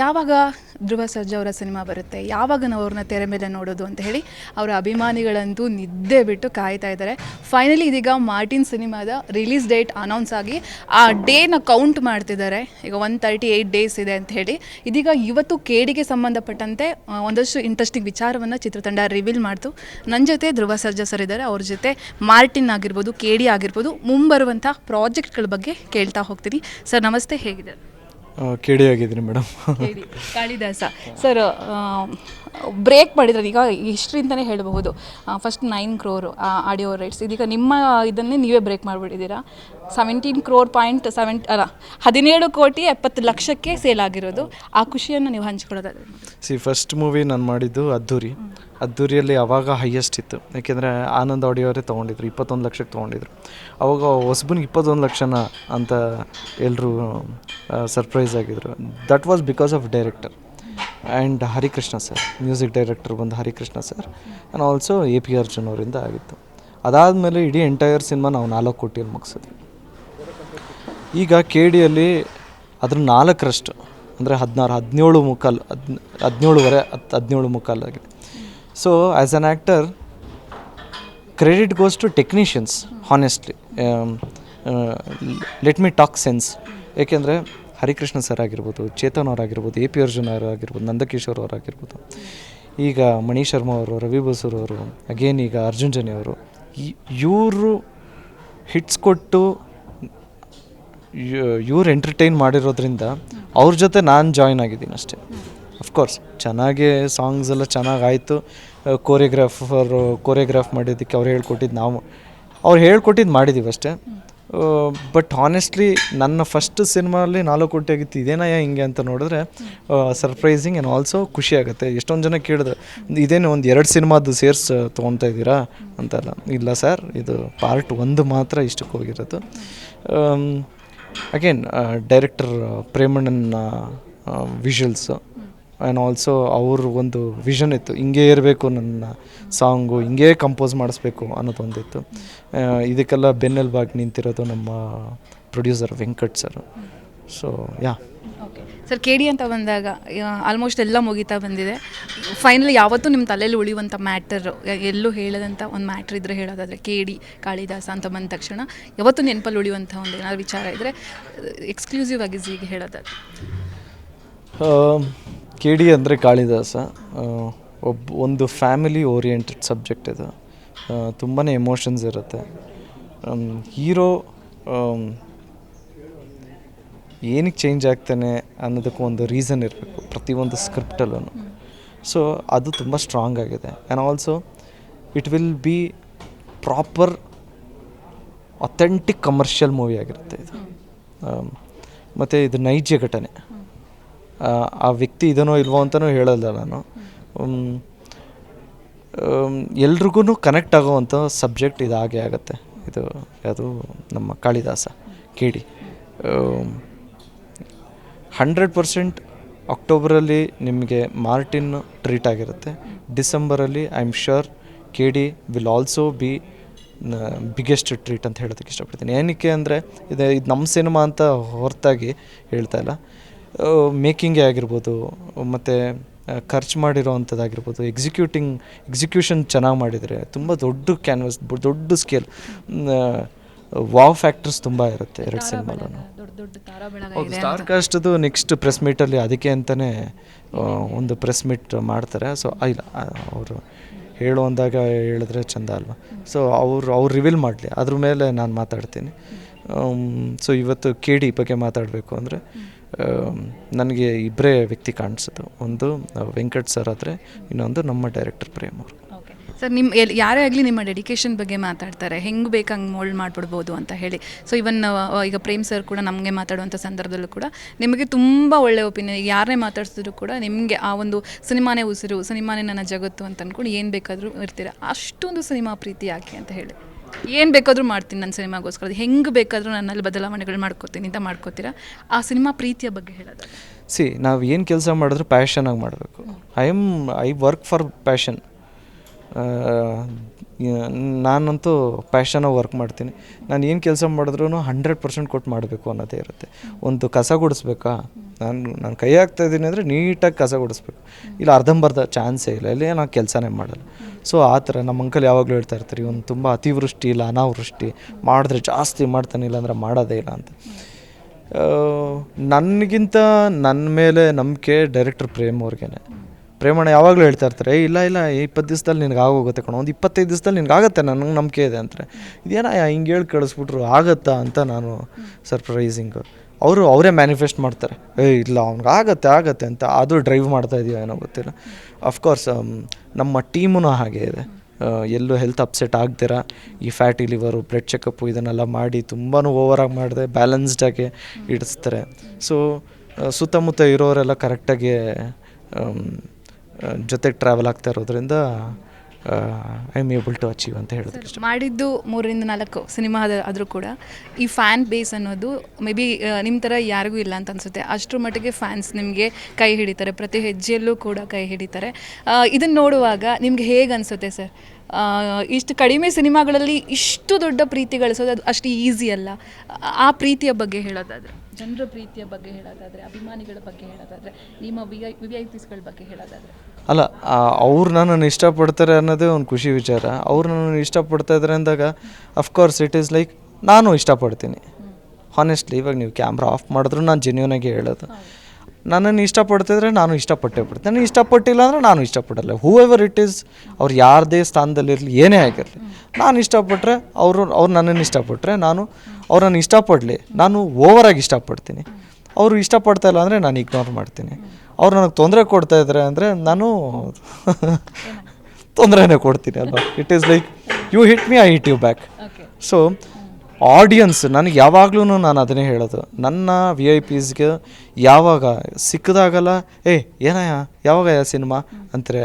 ಯಾವಾಗ ಧ್ರುವ ಸರ್ಜಾ ಅವರ ಸಿನಿಮಾ ಬರುತ್ತೆ? ಯಾವಾಗ ನಾವು ಅವ್ರನ್ನ ತೆರೆ ಮೇಲೆ ನೋಡೋದು ಅಂತ ಹೇಳಿ ಅವರ ಅಭಿಮಾನಿಗಳಂತೂ ನಿದ್ದೆ ಬಿಟ್ಟು ಕಾಯ್ತಾ ಇದ್ದಾರೆ. ಫೈನಲಿ ಇದೀಗ ಮಾರ್ಟಿನ್ ಸಿನಿಮಾದ ರಿಲೀಸ್ ಡೇಟ್ ಅನೌನ್ಸ್ ಆಗಿ ಆ ಡೇನ ಕೌಂಟ್ ಮಾಡ್ತಿದ್ದಾರೆ. ಈಗ ಒನ್ ತರ್ಟಿ ಏಯ್ಟ್ ಡೇಸ್ ಇದೆ ಅಂತ ಹೇಳಿ. ಇದೀಗ ಇವತ್ತು ಕೇಡಿಗೆ ಸಂಬಂಧಪಟ್ಟಂತೆ ಒಂದಷ್ಟು ಇಂಟ್ರೆಸ್ಟಿಂಗ್ ವಿಚಾರವನ್ನು ಚಿತ್ರತಂಡ ರಿವೀಲ್ ಮಾಡ್ತು. ನನ್ನ ಜೊತೆ ಧ್ರುವ ಸರ್ಜಾ ಸರ್ ಇದ್ದಾರೆ. ಅವ್ರ ಜೊತೆ ಮಾರ್ಟಿನ್ ಆಗಿರ್ಬೋದು, ಕೇಡಿ ಆಗಿರ್ಬೋದು ಮುಂಬರುವಂಥ ಪ್ರಾಜೆಕ್ಟ್ಗಳ ಬಗ್ಗೆ ಕೇಳ್ತಾ ಹೋಗ್ತೀನಿ. ಸರ್ ನಮಸ್ತೆ. ಹೇಗಿದೆ ಕೇಳಿ ಆಗಿದ್ದೀನಿ ಮೇಡಮ್ ಕಾಳಿದಾಸ. ಸರ್ ಬ್ರೇಕ್ ಮಾಡಿದ್ರೆ ಈಗ ಇಷ್ಟರಿಂದನೇ ಹೇಳಬಹುದು. First nine crore audio rights ಇದೀಗ ನಿಮ್ಮ ಇದನ್ನೇ ನೀವೇ ಬ್ರೇಕ್ ಮಾಡಿಬಿಟ್ಟಿದ್ದೀರಾ? ಸೆವೆಂಟೀನ್ ಕ್ರೋರ್ ಪಾಯಿಂಟ್ ಸೆವೆಂಟ್ ಅಲ್ಲ, ಹದಿನೇಳು ಕೋಟಿ ಎಪ್ಪತ್ತು ಲಕ್ಷಕ್ಕೆ ಸೇಲ್ ಆಗಿರೋದು. ಆ ಖುಷಿಯನ್ನು ನೀವು ಹಂಚ್ಕೊಳ್ಳೋದಾದ್ರೆ ಸಿ ಫಸ್ಟ್ ಮೂವಿ ನಾನು ಮಾಡಿದ್ದು ಅದ್ದೂರಿ ಅದ್ದೂರಿಯಲ್ಲಿ ಅವಾಗ ಹೈಯೆಸ್ಟ್ ಇತ್ತು. ಯಾಕೆಂದರೆ ಆನಂದ್ ಆಡಿಯೋರೇ ತೊಗೊಂಡಿದ್ರು, ಇಪ್ಪತ್ತೊಂದು ಲಕ್ಷಕ್ಕೆ ತೊಗೊಂಡಿದ್ರು. ಅವಾಗ ಹೊಸಬನಿಗೆ ಇಪ್ಪತ್ತೊಂದು ಲಕ್ಷನ ಅಂತ ಎಲ್ಲರೂ ಸರ್ಪ್ರೈಸ್ ಆಗಿದ್ರು. That was because of director and Harikrishna sir music director ಬಂದು Harikrishna sir and also A P Arjun ಅವರಿಂದ ಆಗಿತ್ತು. ಅದಾದಮೇಲೆ ಇಡೀ ಎಂಟೈರ್ ಸಿನಿಮಾ ನಾವು ನಾಲ್ಕು ಕೋಟಿಯಲ್ಲಿ ಮುಗಿಸಿದ್ವಿ. ಈಗ ಕೆ ಡಿಯಲ್ಲಿ ಅದ್ರ ನಾಲ್ಕರಷ್ಟು, ಅಂದರೆ ಹದಿನಾರು, ಹದಿನೇಳು ಮುಕ್ಕಾಲು ಹದ್ ಹದಿನೇಳುವರೆ ಹತ್ತು ಹದಿನೇಳು ಮುಕ್ಕಾಲು ಆಗಿದೆ so as an actor credit goes to technicians honestly let me talk sense ಏಕೆಂದರೆ ಹರಿಕೃಷ್ಣ ಸರ್ ಆಗಿರ್ಬೋದು, ಚೇತನ್ ಅವರಾಗಿರ್ಬೋದು ಎ ಪಿ ಅರ್ಜುನ್ ಅವರಾಗಿರ್ಬೋದು, ನಂದಕಿಶೋರ್ ಅವರಾಗಿರ್ಬೋದು. ಈಗ ಮಣಿ ಶರ್ಮಾ ಅವರು, ರವಿ ಬಸೂರ್ ಅವರು ಅಗೇನ್ ಈಗ ಅರ್ಜುನ್ ಜನಿ ಅವರು ಇವರು ಹಿಟ್ಸ್ ಕೊಟ್ಟು ಇವ್ರು ಎಂಟರ್ಟೈನ್ ಮಾಡಿರೋದ್ರಿಂದ ಅವ್ರ ಜೊತೆ ನಾನು ಜಾಯ್ನ್ ಆಗಿದ್ದೀನಿ ಅಷ್ಟೇ. ಅಫ್ಕೋರ್ಸ್ ಚೆನ್ನಾಗಿ ಸಾಂಗ್ಸ್ ಎಲ್ಲ ಚೆನ್ನಾಗಿ ಆಯಿತು ಕೋರಿಯೋಗ್ರಾಫರ್ ಕೋರಿಯೋಗ್ರಾಫ್ ಮಾಡಿದ್ದಕ್ಕೆ ಅವ್ರು ಹೇಳ್ಕೊಟ್ಟಿದ್ದು ನಾವು, ಅವ್ರು ಹೇಳ್ಕೊಟ್ಟಿದ್ದು ಮಾಡಿದ್ದೀವಿ ಅಷ್ಟೇ. ಬಟ್ ಹಾನೆಸ್ಟ್ಲಿ ನನ್ನ ಫಸ್ಟ್ ಸಿನಿಮಾಲಿ ನಾಲ್ಕು ಕೋಟಿ ಆಗಿತ್ತು ಇದೇನಯ್ಯ ಹಿಂಗೆ ಅಂತ ನೋಡಿದ್ರೆ ಸರ್ಪ್ರೈಸಿಂಗ್ ಆ್ಯಂಡ್ ಆಲ್ಸೋ ಖುಷಿ ಆಗುತ್ತೆ. ಎಷ್ಟೊಂದು ಜನ ಕೇಳಿದ್ರೆ, ಇದೇನು ಒಂದು ಎರಡು ಸಿನಿಮಾದ್ದು ಸೇರ್ಸ್ ತೊಗೊತಾ ಇದ್ದೀರಾ? ಅಂತೆಲ್ಲ. ಇಲ್ಲ ಸರ್ ಇದು ಪಾರ್ಟ್ ಒಂದು ಮಾತ್ರ ಇಷ್ಟಕ್ಕೆ ಹೋಗಿರೋದು. ಅಗೇನ್ ಡೈರೆಕ್ಟರ್ ಪ್ರೇಮಣ್ಣನ ವಿಷುವಲ್ಸು ಆ್ಯಂಡ್ ಆಲ್ಸೋ ಅವ್ರ ಒಂದು ವಿಷನ್ ಇತ್ತು. ಹಿಂಗೆ ಇರಬೇಕು ನನ್ನ ಸಾಂಗು ಹಿಂಗೆ ಕಂಪೋಸ್ ಮಾಡಿಸ್ಬೇಕು ಅನ್ನೋದೊಂದಿತ್ತು. ಆ, ಇದಕ್ಕೆಲ್ಲ ಬೆನ್ನೆಲುಬಾಗಿ ನಿಂತಿರೋದು ನಮ್ಮ producer Venkat sir so yeah okay sir KD ಅಂತ ಬಂದಾಗ ಆಲ್ಮೋಸ್ಟ್ ಎಲ್ಲ ಮುಗಿತಾ ಬಂದಿದೆ. ಫೈನಲಿ ಯಾವತ್ತೂ ನಿಮ್ಮ ತಲೆಯಲ್ಲಿ ಉಳಿಯುವಂಥ ಮ್ಯಾಟರ್ ಎಲ್ಲೂ ಹೇಳದಂಥ ಒಂದು ಮ್ಯಾಟ್ರ್ ಇದ್ದರೆ ಹೇಳೋದಾದರೆ ಕೇಡಿ ಕಾಳಿದಾಸ ಅಂತ ಬಂದ ತಕ್ಷಣ ಯಾವತ್ತೂ ನೆನಪಲ್ಲಿ ಉಳಿಯುವಂಥ ಒಂದು ಏನಾದ್ರು ವಿಚಾರ ಇದ್ದರೆ ಎಕ್ಸ್ಕ್ಲೂಸಿವ್ ಆಗಿ ಜೀಗೆ ಹೇಳೋದಾದ್ರೆ. ಕೆ ಡಿ ಅಂದರೆ ಕಾಳಿದಾಸ. ಒಬ್ಬ ಒಂದು ಫ್ಯಾಮಿಲಿ ಓರಿಯೆಂಟೆಡ್ ಸಬ್ಜೆಕ್ಟ್ ಇದು. ತುಂಬಾ ಎಮೋಷನ್ಸ್ ಇರುತ್ತೆ. ಹೀರೋ ಏನಕ್ಕೆ ಚೇಂಜ್ ಆಗ್ತಾನೆ ಅನ್ನೋದಕ್ಕೂ ಒಂದು ರೀಸನ್ ಇರಬೇಕು ಪ್ರತಿಯೊಂದು ಸ್ಕ್ರಿಪ್ಟಲ್ಲೂ ಸೊ ಅದು ತುಂಬ ಸ್ಟ್ರಾಂಗ್ ಆಗಿದೆ. And also it will be proper authentic commercial movie ಆಗಿರುತ್ತೆ ಇದು. ಮತ್ತು ಇದು ನೈಜ ಘಟನೆ. ಆ, ವ್ಯಕ್ತಿ ಇದನೋ ಇಲ್ವೋ ಅಂತಲೂ ಹೇಳಲ್ಲ ನಾನು. ಎಲ್ರಿಗೂ ಕನೆಕ್ಟ್ ಆಗೋವಂಥ ಸಬ್ಜೆಕ್ಟ್ ಇದು ಹಾಗೆ ಆಗುತ್ತೆ. ಇದು ಅದು ನಮ್ಮ ಕಾಳಿದಾಸ ಕೇಳಿ ಹಂಡ್ರೆಡ್ ಪರ್ಸೆಂಟ್ ಅಕ್ಟೋಬರಲ್ಲಿ ನಿಮಗೆ ಮಾರ್ಟಿನ್ ಟ್ರೀಟ್ ಆಗಿರುತ್ತೆ. ಡಿಸೆಂಬರಲ್ಲಿ I am sure K D will also be biggest treat ಅಂತ ಹೇಳೋದಕ್ಕೆ ಇಷ್ಟಪಡ್ತೀನಿ. ಏನಕ್ಕೆ ಅಂದರೆ ಇದು ಇದು ನಮ್ಮ ಸಿನಿಮಾ ಅಂತ ಹೊರತಾಗಿ ಹೇಳ್ತಾ ಇಲ್ಲ. ಮೇಕಿಂಗೇ ಆಗಿರ್ಬೋದು ಮತ್ತು ಖರ್ಚು ಮಾಡಿರೋ ಅಂಥದ್ದಾಗಿರ್ಬೋದು ಎಕ್ಸಿಕ್ಯೂಟಿಂಗ್ ಎಕ್ಸಿಕ್ಯೂಷನ್ ಚೆನ್ನಾಗಿ ಮಾಡಿದರೆ ತುಂಬ ದೊಡ್ಡ ಕ್ಯಾನ್ವಸ್ ದೊಡ್ಡ ಸ್ಕೇಲ್ ವಾವ್ ಫ್ಯಾಕ್ಟರ್ಸ್ ತುಂಬ ಇರುತ್ತೆ ಎರಡು ಸಿನಿಮಾಲೂ ಸ್ಟಾರ್ ಕಾಸ್ಟ್ದು ನೆಕ್ಸ್ಟ್ ಪ್ರೆಸ್ ಮೀಟಲ್ಲಿ ಅದಕ್ಕೆ ಅಂತಲೇ ಒಂದು ಪ್ರೆಸ್ ಮೀಟ್ ಮಾಡ್ತಾರೆ. ಸೊ ಇಲ್ಲ ಅವರು ಹೇಳು ಅಂದಾಗ ಹೇಳಿದ್ರೆ ಚಂದ ಅಲ್ವಾ? ಸೊ ಅವರು ಅವ್ರು ರಿವೀಲ್ ಮಾಡಲಿ. ಅದ್ರ ಮೇಲೆ ನಾನು ಮಾತಾಡ್ತೀನಿ. ಸೊ ಇವತ್ತು ಕೆ ಡಿ ಬಗ್ಗೆ ಮಾತಾಡಬೇಕು ಅಂದರೆ ನನಗೆ ಇಬ್ಬರೇ ವ್ಯಕ್ತಿ ಕಾಣಿಸೋದು ಒಂದು ವೆಂಕಟ್ ಸರ್ ಆದರೆ ಇನ್ನೊಂದು ನಮ್ಮ ಡೈರೆಕ್ಟರ್ ಪ್ರೇಮ್ ಅವರು. ಸರ್ ನಿಮ್ಮ ಎಲ್ಲಿ ಯಾರೇ ಆಗಲಿ ನಿಮ್ಮ ಡೆಡಿಕೇಶನ್ ಬಗ್ಗೆ ಮಾತಾಡ್ತಾರೆ. ಹೆಂಗೆ ಬೇಕು ಹಂಗೆ ಮೋಲ್ಡ್ ಮಾಡಿಬಿಡ್ಬೋದು ಅಂತ ಹೇಳಿ. ಸೊ, ಇವನ್ ಈಗ ಪ್ರೇಮ್ ಸರ್ ಕೂಡ ನಮಗೆ ಮಾತಾಡುವಂಥ ಸಂದರ್ಭದಲ್ಲೂ ಕೂಡ ನಿಮಗೆ ತುಂಬ ಒಳ್ಳೆಯ ಒಪಿನಿಯನ್ ಯಾರನ್ನೇ ಮಾತಾಡ್ಸಿದ್ರು ಕೂಡ ನಿಮಗೆ ಆ ಒಂದು ಸಿನಿಮಾನೇ ಉಸಿರು, ಸಿನಿಮಾನೇ ನನ್ನ ಜಗತ್ತು ಅಂತ ಅಂದ್ಕೊಂಡು ಏನು ಬೇಕಾದರೂ ಇರ್ತೀರ. ಅಷ್ಟೊಂದು ಸಿನಿಮಾ ಪ್ರೀತಿ ಯಾಕೆ ಅಂತ ಹೇಳಿ. ಏನು ಬೇಕಾದರೂ ಮಾಡ್ತೀನಿ ನನ್ನ ಸಿನಿಮಾಗೋಸ್ಕರ. ಅದು ಹೆಂಗೆ ಬೇಕಾದರೂ ನನ್ನಲ್ಲಿ ಬದಲಾವಣೆಗಳು ಮಾಡ್ಕೋತೀನಿ ಅಂತ ಮಾಡ್ಕೋತೀರಾ? ಆ ಸಿನಿಮಾ ಪ್ರೀತಿಯ ಬಗ್ಗೆ ಹೇಳೋದು. ಸಿ, ನಾವು ಏನು ಕೆಲಸ ಮಾಡಿದ್ರು ಪ್ಯಾಷನಾಗಿ ಮಾಡಬೇಕು. I am I work for passion ನಾನಂತೂ ಪ್ಯಾಷನಾಗಿ ವರ್ಕ್ ಮಾಡ್ತೀನಿ. ನಾನು ಏನು ಕೆಲಸ ಮಾಡಿದ್ರೂ ಹಂಡ್ರೆಡ್ ಪರ್ಸೆಂಟ್ ಕೊಟ್ಟು ಮಾಡಬೇಕು ಅನ್ನೋದೇ ಇರುತ್ತೆ. ಒಂದು ಕಸ ಗುಡಿಸ್ಬೇಕಾ? ನಾನು ನಾನು ಕೈ ಹಾಕ್ತಾ ಇದ್ದೀನಿ ಅಂದರೆ ನೀಟಾಗಿ ಕಸ ಗುಡಿಸ್ಬೇಕು. ಇಲ್ಲ ಅರ್ಧಂಬರ್ಧ ಚಾನ್ಸೇ ಇಲ್ಲ. ಇಲ್ಲೇ ನಾನು ಕೆಲಸನೇ ಮಾಡಲ್ಲ. ಸೊ ಆ ಥರ ನಮ್ಮ ಅಂಕಲ್ ಯಾವಾಗಲೂ ಹೇಳ್ತಾ ಇರ್ತಾರೆ ಇವನು ತುಂಬ ಅತಿವೃಷ್ಟಿ ಇಲ್ಲ ಅನಾವೃಷ್ಟಿ. ಮಾಡಿದ್ರೆ ಜಾಸ್ತಿ ಮಾಡ್ತಾನೆ ಇಲ್ಲ ಅಂದರೆ ಮಾಡೋದೇ ಇಲ್ಲ ಅಂತ. ನನಗಿಂತ ನನ್ನ ಮೇಲೆ ನಂಬಿಕೆ ಡೈರೆಕ್ಟರ್ ಪ್ರೇಮ್ ಅವ್ರಿಗೆ ಪ್ರೇಮಣ್ಣ ಯಾವಾಗಲೂ ಹೇಳ್ತಾ ಇರ್ತಾರೆ "ಏ, ಇಲ್ಲ ಇಲ್ಲ ಇಪ್ಪತ್ತು ದಿವಸದಲ್ಲಿ ನಿನಗೆ ಆಗೋಗುತ್ತೆ ಕಣೋ. ಒಂದು ಇಪ್ಪತ್ತೈದು ದಿವಸದಲ್ಲಿ ನಿನಗೆ ಆಗುತ್ತೆ ನನಗೆ ನಂಬಿಕೆ ಇದೆ ಅಂತಾರೆ. ಇದೇನ ಹಿಂಗೆ ಹೇಳಿ ಕಳಿಸ್ಬಿಟ್ರು ಆಗುತ್ತಾ? ಅಂತ ನಾನು ಸರ್ಪ್ರೈಸಿಂಗು ಅವರು ಅವರೇ ಮ್ಯಾನಿಫೆಸ್ಟ್ ಮಾಡ್ತಾರೆ. ಏ ಇಲ್ಲ, ಅವ್ನಿಗೆ ಆಗತ್ತೆ ಆಗತ್ತೆ ಅಂತ. ಅದು ಡ್ರೈವ್ ಮಾಡ್ತಾ ಇದೀವಿ ಏನೋ ಗೊತ್ತಿಲ್ಲ. ಅಫ್ಕೋರ್ಸ್ ನಮ್ಮ ಟೀಮೂ ಹಾಗೆ ಇದೆ. ಎಲ್ಲೂ ಹೆಲ್ತ್ ಅಪ್ಸೆಟ್ ಆಗ್ದಿರ ಈ ಫ್ಯಾಟಿ ಲಿವರು ಬ್ಲಡ್ ಚೆಕಪ್ಪು ಇದನ್ನೆಲ್ಲ ಮಾಡಿ ತುಂಬಾ ಓವರಾಗಿ ಮಾಡಿದೆ ಬ್ಯಾಲೆನ್ಸ್ಡಾಗಿ ಇಡಿಸ್ತಾರೆ. ಸೊ ಸುತ್ತಮುತ್ತ ಇರೋರೆಲ್ಲ ಕರೆಕ್ಟಾಗಿ ಜೊತೆಗೆ ಟ್ರಾವೆಲ್ ಆಗ್ತಾ ಇರೋದ್ರಿಂದ I am able to achieve ಅಂತ ಇಷ್ಟ ಮಾಡಿದ್ದು ಮೂರರಿಂದ ನಾಲ್ಕು ಸಿನಿಮಾ ಆದರೂ ಕೂಡ ಈ ಫ್ಯಾನ್ ಬೇಸ್ ಅನ್ನೋದು ಮೇ ಬಿ ನಿಮ್ಮ ಥರ ಯಾರಿಗೂ ಇಲ್ಲ ಅಂತ ಅನಿಸುತ್ತೆ. ಅಷ್ಟರ ಮಟ್ಟಿಗೆ ಫ್ಯಾನ್ಸ್ ನಿಮಗೆ ಕೈ ಹಿಡಿತಾರೆ ಪ್ರತಿ ಹೆಜ್ಜೆಯಲ್ಲೂ ಕೂಡ ಕೈ ಹಿಡಿತಾರೆ. ಇದನ್ನು ನೋಡುವಾಗ ನಿಮಗೆ ಹೇಗೆ ಅನಿಸುತ್ತೆ ಸರ್? ಇಷ್ಟು ಕಡಿಮೆ ಸಿನಿಮಾಗಳಲ್ಲಿ ಇಷ್ಟು ದೊಡ್ಡ ಪ್ರೀತಿ ಗಳಿಸೋದು ಅದು ಅಷ್ಟು ಈಸಿ ಅಲ್ಲ. ಆ ಪ್ರೀತಿಯ ಬಗ್ಗೆ ಹೇಳೋದಾದರೆ ಜನರ ಪ್ರೀತಿಯ ಬಗ್ಗೆ ಹೇಳೋದಾದರೆ ಅಭಿಮಾನಿಗಳ ಬಗ್ಗೆ ಹೇಳೋದಾದರೆ ನಿಮ್ಮ ವಿ ಐ ವಿ ಐ ಪಿಸ್ಗಳ ಬಗ್ಗೆ ಹೇಳೋದಾದರೆ. ಅಲ್ಲ ಅವ್ರು ನನ್ನನ್ನು ಇಷ್ಟಪಡ್ತಾರೆ ಅನ್ನೋದೇ ಒಂದು ಖುಷಿ ವಿಚಾರ. ಅವ್ರು ನನ್ನನ್ನು ಇಷ್ಟಪಡ್ತಾ ಇದ್ದಾರೆ ಅಂದಾಗ ಅಫ್ಕೋರ್ಸ್ ಇಟ್ ಈಸ್ ಲೈಕ್ ನಾನು ಇಷ್ಟಪಡ್ತೀನಿ. ಹಾನೆಸ್ಟ್ಲಿ ಇವಾಗ ನೀವು ಕ್ಯಾಮ್ರಾ ಆಫ್ ಮಾಡಿದ್ರು ನಾನು ಜೆನ್ಯೂನಾಗಿ ಹೇಳೋದು. ನನ್ನನ್ನು ಇಷ್ಟಪಡ್ತಿದ್ರೆ ನಾನು ಇಷ್ಟಪಟ್ಟೇ ಬಿಡ್ತೀನಿ. ನನಗೆ ಇಷ್ಟಪಟ್ಟಿಲ್ಲ ಅಂದರೆ ನಾನು ಇಷ್ಟಪಡಲ್ಲ. ಹೂ ಎವರ್ ಇಟ್ ಈಸ್ ಅವ್ರು ಯಾರದೇ ಸ್ಥಾನದಲ್ಲಿರಲಿ, ಏನೇ ಆಗಿರಲಿ, ನಾನು ಇಷ್ಟಪಟ್ಟರೆ ಅವರು, ಅವ್ರು ನನ್ನನ್ನು ಇಷ್ಟಪಟ್ಟರೆ ನಾನು ಅವ್ರನ್ನ ಇಷ್ಟಪಡಲಿ. ನಾನು ಓವರಾಗಿ ಇಷ್ಟಪಡ್ತೀನಿ. ಅವರು ಇಷ್ಟಪಡ್ತಾ ಇಲ್ಲ ಅಂದರೆ ನಾನು ಇಗ್ನೋರ್ ಮಾಡ್ತೀನಿ. ಅವ್ರು ನನಗೆ ತೊಂದರೆ ಕೊಡ್ತಾ ಇದ್ದಾರೆ ಅಂದರೆ ನಾನು ತೊಂದರೆನೇ ಕೊಡ್ತೀನಿ ಅಲ್ವಾ? It is like you hit me I hit you back so audience ನನಗೆ ಯಾವಾಗಲೂ ನಾನು ಅದನ್ನೇ ಹೇಳೋದು. ನನ್ನ ವಿ ಐ ಪಿಸ್ಗೆ ಯಾವಾಗ ಸಿಕ್ಕದಾಗಲ್ಲ ಏ ಏನಯ್ಯ? ಯಾವಾಗ ಸಿನಿಮಾ? ಅಂತಾರೆ.